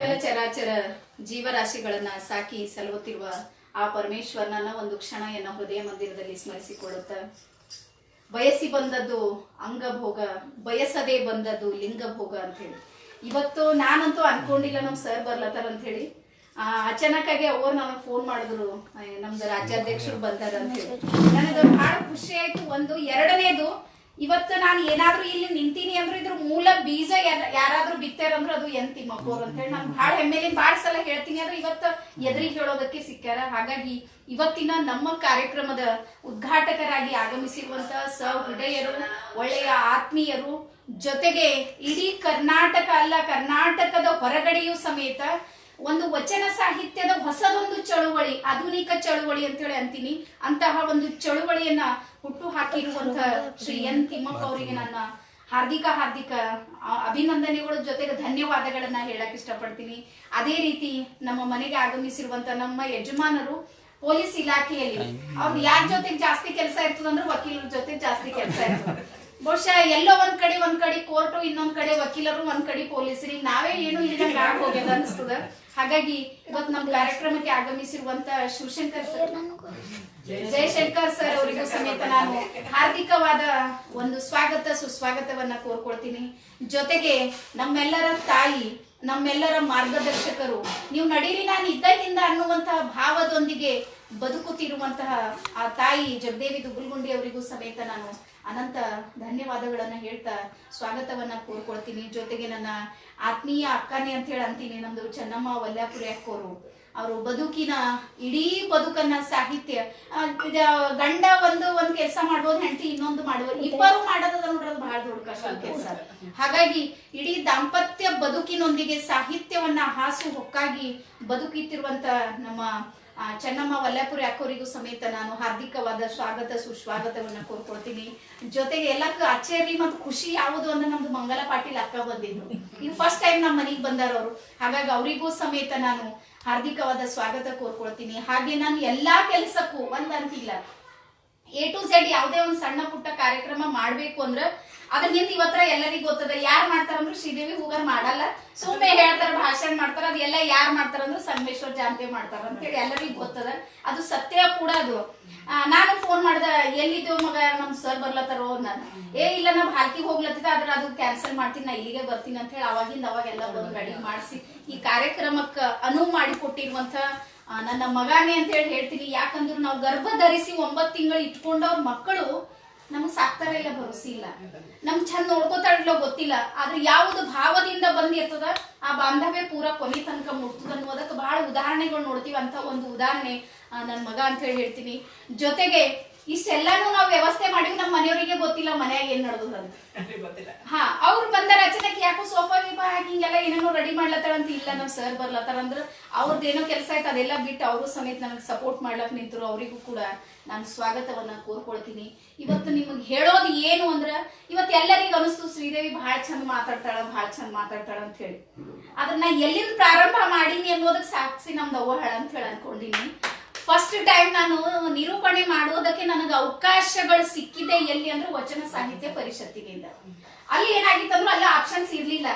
ಚರಾಚರ ಜೀವರಾಶಿಗಳನ್ನ ಸಾಕಿ ಸಲಹುತ್ತಿರುವ ಆ ಪರಮೇಶ್ವರನನ್ನ ಒಂದು ಕ್ಷಣ ಎನ್ನ ಹೃದಯ ಮಂದಿರದಲ್ಲಿ ಸ್ಮರಿಸಿಕೊಳ್ಳುತ್ತ. ಬಯಸಿ ಬಂದದ್ದು ಅಂಗಭೋಗ ಬಯಸದೆ ಬಂದದ್ದು ಲಿಂಗಭೋಗ ಅಂತ ಹೇಳಿ ಇವತ್ತು ನಾನಂತೂ ಅನ್ಕೊಂಡಿಲ್ಲ ನಮ್ ಸರ್ ಬರ್ಲತ್ತಾರ ಅಂತ ಹೇಳಿ ಆ, ಅಚಾನಕ್ಕಾಗಿ ಅವ್ರು ನನಗೆ ಫೋನ್ ಮಾಡಿದ್ರು ನಮ್ದು ರಾಜ್ಯಾಧ್ಯಕ್ಷರು ಬಂದಾರ ಅಂತ ಹೇಳಿ ನನಗೆ ಬಹಳ ಖುಷಿ ಆಯ್ತು. ಒಂದು ಎರಡನೇದು ಇವತ್ತು ನಾನು ಏನಾದ್ರೂ ಇಲ್ಲಿ ನಿಂತೀನಿ ಅಂದ್ರೆ ಇದ್ರ ಮೂಲ ಬೀಜ ಯಾರ- ಯಾರಾದ್ರೂ ಬಿತ್ತಾರ ಅಂದ್ರೆ ಅದು ಎನ್ ತಿಮ್ಮಪ್ಪವ್ರು ಅಂತ ಹೇಳಿ ನಾನು ಬಹಳ ಹೆಮ್ಮೆಲಿಂದ ಬಹಳ ಸಲ ಹೇಳ್ತೀನಿ. ಅಂದ್ರೆ ಇವತ್ತು ಎದುರಿಗೆ ಹೇಳೋದಕ್ಕೆ ಸಿಕ್ಕಾರ ಹಾಗಾಗಿ ಇವತ್ತಿನ ನಮ್ಮ ಕಾರ್ಯಕ್ರಮದ ಉದ್ಘಾಟಕರಾಗಿ ಆಗಮಿಸಿರುವಂತಹ ಸಹೃದಯರು, ಒಳ್ಳೆಯ ಆತ್ಮೀಯರು, ಜೊತೆಗೆ ಇಡೀ ಕರ್ನಾಟಕ ಅಲ್ಲ, ಕರ್ನಾಟಕದ ಹೊರಗಡೆಯೂ ಸಮೇತ ಒಂದು ವಚನ ಸಾಹಿತ್ಯದ ಹೊಸದೊಂದು ಚಳುವಳಿ, ಆಧುನಿಕ ಚಳುವಳಿ ಅಂತೇಳಿ ಅಂತೀನಿ. ಅಂತಹ ಒಂದು ಚಳುವಳಿಯನ್ನ ಹುಟ್ಟು ಹಾಕಿರುವಂತ ಶ್ರೀ ಎನ್ ತಿಮ್ಮಪ್ಪ ಅವರಿಗೆ ನನ್ನ ಹಾರ್ದಿಕ ಹಾರ್ದಿಕ ಅಭಿನಂದನೆಗಳ ಜೊತೆಗೆ ಧನ್ಯವಾದಗಳನ್ನ ಹೇಳಕ್ ಇಷ್ಟಪಡ್ತೀನಿ. ಅದೇ ರೀತಿ ನಮ್ಮ ಮನೆಗೆ ಆಗಮಿಸಿರುವಂತ ನಮ್ಮ ಯಜಮಾನರು ಪೊಲೀಸ್ ಇಲಾಖೆಯಲ್ಲಿ, ಅವ್ರು ಯಾರ ಜೊತೆಗೆ ಜಾಸ್ತಿ ಕೆಲಸ ಇರ್ತದಂದ್ರೆ ವಕೀಲರ ಜೊತೆ ಜಾಸ್ತಿ ಕೆಲಸ ಇರ್ತದೆ. ಬಹುಶಃ ಎಲ್ಲೋ ಒಂದ್ ಕಡೆ ಒಂದ್ ಕಡೆ ಕೋರ್ಟು ಇನ್ನೊಂದ್ ಕಡೆ ವಕೀಲರು ಒಂದ್ ಕಡೆ ಪೊಲೀಸರಿ ನಾವೇ ಏನು ಇಲ್ದಂಗ ಹೋಗ್ಯದ ಅನಿಸ್ತದ. ಹಾಗಾಗಿ ಇವತ್ತು ನಮ್ಮ ಕಾರ್ಯಕ್ರಮಕ್ಕೆ ಆಗಮಿಸಿರುವಂತ ಶಿವಶಂಕರ್ ಸರ್ ಜಯಶಂಕರ್ ಸರ್ ಅವರಿಗೂ ಸಮೇತ ನಾನು ಹಾರ್ದಿಕವಾದ ಒಂದು ಸ್ವಾಗತ ಸುಸ್ವಾಗತವನ್ನ ಕೋರ್ಕೊಳ್ತೀನಿ ಜೊತೆಗೆ ನಮ್ಮೆಲ್ಲರ ತಾಯಿ ನಮ್ಮೆಲ್ಲರ ಮಾರ್ಗದರ್ಶಕರು ನೀವು ನಡೀರಿ ನಾನು ಇದ್ದಲ್ಲಿಂದ ಅನ್ನುವಂತಹ ಭಾವದೊಂದಿಗೆ ಬದುಕುತ್ತಿರುವಂತಹ ಆ ತಾಯಿ ಜಗದೇವಿ ದುಗುಲ್ಗುಂಡಿ ಅವರಿಗೂ ಸಮೇತ ನಾನು ಅನಂತ ಧನ್ಯವಾದಗಳನ್ನ ಹೇಳ್ತಾ ಸ್ವಾಗತವನ್ನ ಕೋರ್ಕೊಳ್ತೀನಿ. ಜೊತೆಗೆ ನನ್ನ ಆತ್ಮೀಯ ಅಕ್ಕನೇ ಅಂತ ಹೇಳಿ ಅಂತೀನಿ ನಮ್ದು ಚೆನ್ನಮ್ಮ ವಲ್ಯಾಪುರಿ ಅಕ್ಕೋರು. ಅವರು ಬದುಕಿನ ಇಡೀ ಬದುಕನ್ನ ಸಾಹಿತ್ಯ ಗಂಡ ಒಂದು ಒಂದ್ ಕೆಲಸ ಮಾಡ್ಬೋದು ಹೆಂಡತಿ ಇನ್ನೊಂದು ಮಾಡ್ಬೋದು. ಇಬ್ಬರು ಮಾಡೋದ ನೋಡ್ರಿ ಅದು ಬಹಳ ದೊಡ್ಡ ಕಷ್ಟ ಕೆಲಸ ಹಾಗಾಗಿ ಇಡೀ ದಾಂಪತ್ಯ ಬದುಕಿನೊಂದಿಗೆ ಸಾಹಿತ್ಯವನ್ನ ಹಾಸು ಹೊಕ್ಕಾಗಿ ಬದುಕಿತ್ತಿರುವಂತ ನಮ್ಮ ಚೆನ್ನಮ್ಮ ವಲ್ಲಾಪುರಿ ಅಕ್ಕೋರಿಗೂ ಸಮೇತ ನಾನು ಹಾರ್ದಿಕವಾದ ಸ್ವಾಗತ, ಸುಸ್ವಾಗತವನ್ನ ಕೋರ್ಕೊಳ್ತೀನಿ. ಜೊತೆಗೆ ಎಲ್ಲಕ್ಕೂ ಅಚ್ಚರಿ ಮತ್ತು ಖುಷಿ ಯಾವುದು ಅಂದ್ರೆ ನಮ್ದು ಮಂಗಲ ಪಾಟೀಲ್ ಅಕ್ಕ ಬಂದಿದ್ರು. ಇದು ಫಸ್ಟ್ ಟೈಮ್ ನಮ್ಮ ಮನೆಗೆ ಬಂದಾರ ಹಾಗಾಗಿ ಅವರಿಗೂ ಸಮೇತ ನಾನು ಹಾರ್ದಿಕವಾದ ಸ್ವಾಗತ ಕೋರ್ಕೊಳ್ತೀನಿ. ಹಾಗೆ ನಾನು ಎಲ್ಲಾ ಕೆಲಸಕ್ಕೂ ಒಂದಂತಿಲ್ಲ ಎ ಟು ಝೆಡ್ ಯಾವುದೇ ಒಂದು ಸಣ್ಣ ಪುಟ್ಟ ಕಾರ್ಯಕ್ರಮ ಮಾಡ್ಬೇಕು ಅಂದ್ರ ಹಿಂದೆ ಇವತ್ತರ ಎಲ್ಲರಿಗೂ ಗೊತ್ತದ ಯಾರ್ ಮಾಡ್ತಾರಂದ್ರು ಶ್ರೀದೇವಿ ಹೂಗಾರ್ ಮಾಡಲ್ಲ. ಸುಮ್ಮನೆ ಹೇಳ್ತಾರ ಭಾಷಣ ಮಾಡ್ತಾರ ಅದೆಲ್ಲ ಯಾರ್ ಮಾಡ್ತಾರಂದ್ರು ಸಂಗಮೇಶ್ವರ್ ಜಾನಕಿ ಮಾಡ್ತಾರ ಅಂತ ಹೇಳಿ ಎಲ್ಲರಿಗೂ ಗೊತ್ತದ. ಅದು ಸತ್ಯ ಕೂಡ ಅದು. ನಾನು ಫೋನ್ ಮಾಡ್ದ ಎಲ್ಲಿದ್ದೇವು ಮಗ, ನಮ್ ಸರ್ ಬರ್ಲತ್ತಾರೋ ನಾನು. ಏ, ಇಲ್ಲ, ನಾ ಹಾಕಿ ಹೋಗ್ಲತ್ತಿದ, ಆದ್ರೆ ಅದು ಕ್ಯಾನ್ಸಲ್ ಮಾಡ್ತೀನಿ, ನಾ ಇಲ್ಲಿಗೆ ಬರ್ತೀನಿ ಅಂತ ಹೇಳಿ ಅವಾಗಿಂದ ಅವಾಗೆಲ್ಲ ಬಂದು ರೆಡಿ ಮಾಡಿಸಿ. ಈ ಕಾರ್ಯಕ್ರಮಕ್ಕೆ ಅನುವು ಮಾಡಿ ಕೊಟ್ಟಿರುವಂತ ನನ್ನ ಮಗಾನೇ ಅಂತ ಹೇಳಿ ಹೇಳ್ತೀನಿ. ಯಾಕಂದ್ರೆ ನಾವು ಗರ್ಭ ಧರಿಸಿ ಒಂಬತ್ತು ತಿಂಗಳು ಇಟ್ಕೊಂಡವ್ರ ಮಕ್ಕಳು ನಮಗ್ ಸಾಕ್ತಾರ ಇಲ್ಲ ಭರವಸೆ ಇಲ್ಲ. ನಮ್ ಚಂದ ನೋಡ್ಕೋತಾಳೋ ಗೊತ್ತಿಲ್ಲ. ಆದ್ರೆ ಯಾವ್ದು ಭಾವದಿಂದ ಬಂದಿರ್ತದ ಆ ಬಾಂಧವ್ಯ ಪೂರ ಕೊನೆ ತನಕ ಮುಟ್ತದ ಅನ್ನೋದಕ್ಕೆ ಬಹಳ ಉದಾಹರಣೆಗಳು ನೋಡ್ತೀವಿ ಅಂತ ಒಂದು ಉದಾಹರಣೆ ನನ್ನ ನನ್ ಮಗ ಅಂತ ಹೇಳಿ ಹೇಳ್ತೀನಿ. ಜೊತೆಗೆ ಇಷ್ಟೆಲ್ಲಾನು ನಾವು ವ್ಯವಸ್ಥೆ ಮಾಡಿವಿ ನಮ್ಮ ಮನೆಯವರಿಗೆ ಗೊತ್ತಿಲ್ಲ ಮನ್ಯಾಗ ಏನ್ ನಡೆದು ಅಂತ. ಹಾ ಅವ್ರು ಬಂದ ಅಚಾನಕ್ ಯಾಕೋ ಸೋಫಾ ಗೀಫಾ ಹಾಕಿ ಹಿಂಗೆಲ್ಲ ಏನೇನೋ ರೆಡಿ ಮಾಡ್ಲತ್ತಾರ ಅಂತ ಇಲ್ಲ ನಮ್ ಸರ್ ಬರ್ಲತ್ತಾರ ಅಂದ್ರ ಅವ್ರದ್ದೇನೋ ಕೆಲಸ ಆಯ್ತು ಅದೆಲ್ಲ ಬಿಟ್ಟು ಅವರು ಸಮೇತ ನನಗೆ ಸಪೋರ್ಟ್ ಮಾಡ್ಲಕ್ ನಿಂತರು ಅವರಿಗೂ ಕೂಡ ನಾನು ಸ್ವಾಗತವನ್ನ ಕೋರ್ಕೊಳ್ತೀನಿ. ಇವತ್ತು ನಿಮಗೆ ಹೇಳೋದು ಏನು ಅಂದ್ರ ಇವತ್ತು ಎಲ್ಲರಿಗೂ ಅನಿಸ್ತು ಶ್ರೀದೇವಿ ಬಹಳ ಚಂದ ಮಾತಾಡ್ತಾಳ ಬಹಳ ಚಂದ ಮಾತಾಡ್ತಾಳ ಅಂತ ಹೇಳಿ. ಅದನ್ನ ಎಲ್ಲಿಂದ ಪ್ರಾರಂಭ ಮಾಡೀನಿ ಅನ್ನೋದಕ್ಕೆ ಸಾಕ್ಷಿ ನಮ್ದು ಅವ್ವ ಹೇಳ ಅಂತ ಹೇಳಿ ಅನ್ಕೊಂಡಿನಿ. ಫಸ್ಟ್ ಟೈಮ್ ನಾನು ನಿರೂಪಣೆ ಮಾಡೋದಕ್ಕೆ ನನಗೆ ಅವಕಾಶಗಳು ಸಿಕ್ಕಿದೆ ಎಲ್ಲಿ ಅಂದ್ರೆ ವಚನ ಸಾಹಿತ್ಯ ಪರಿಷತ್ತಿನಿಂದ. ಅಲ್ಲಿ ಏನಾಗಿತ್ತು ಅಂದ್ರೆ ಅಲ್ಲಿ ಆಪ್ಷನ್ಸ್ ಇರ್ಲಿಲ್ಲ.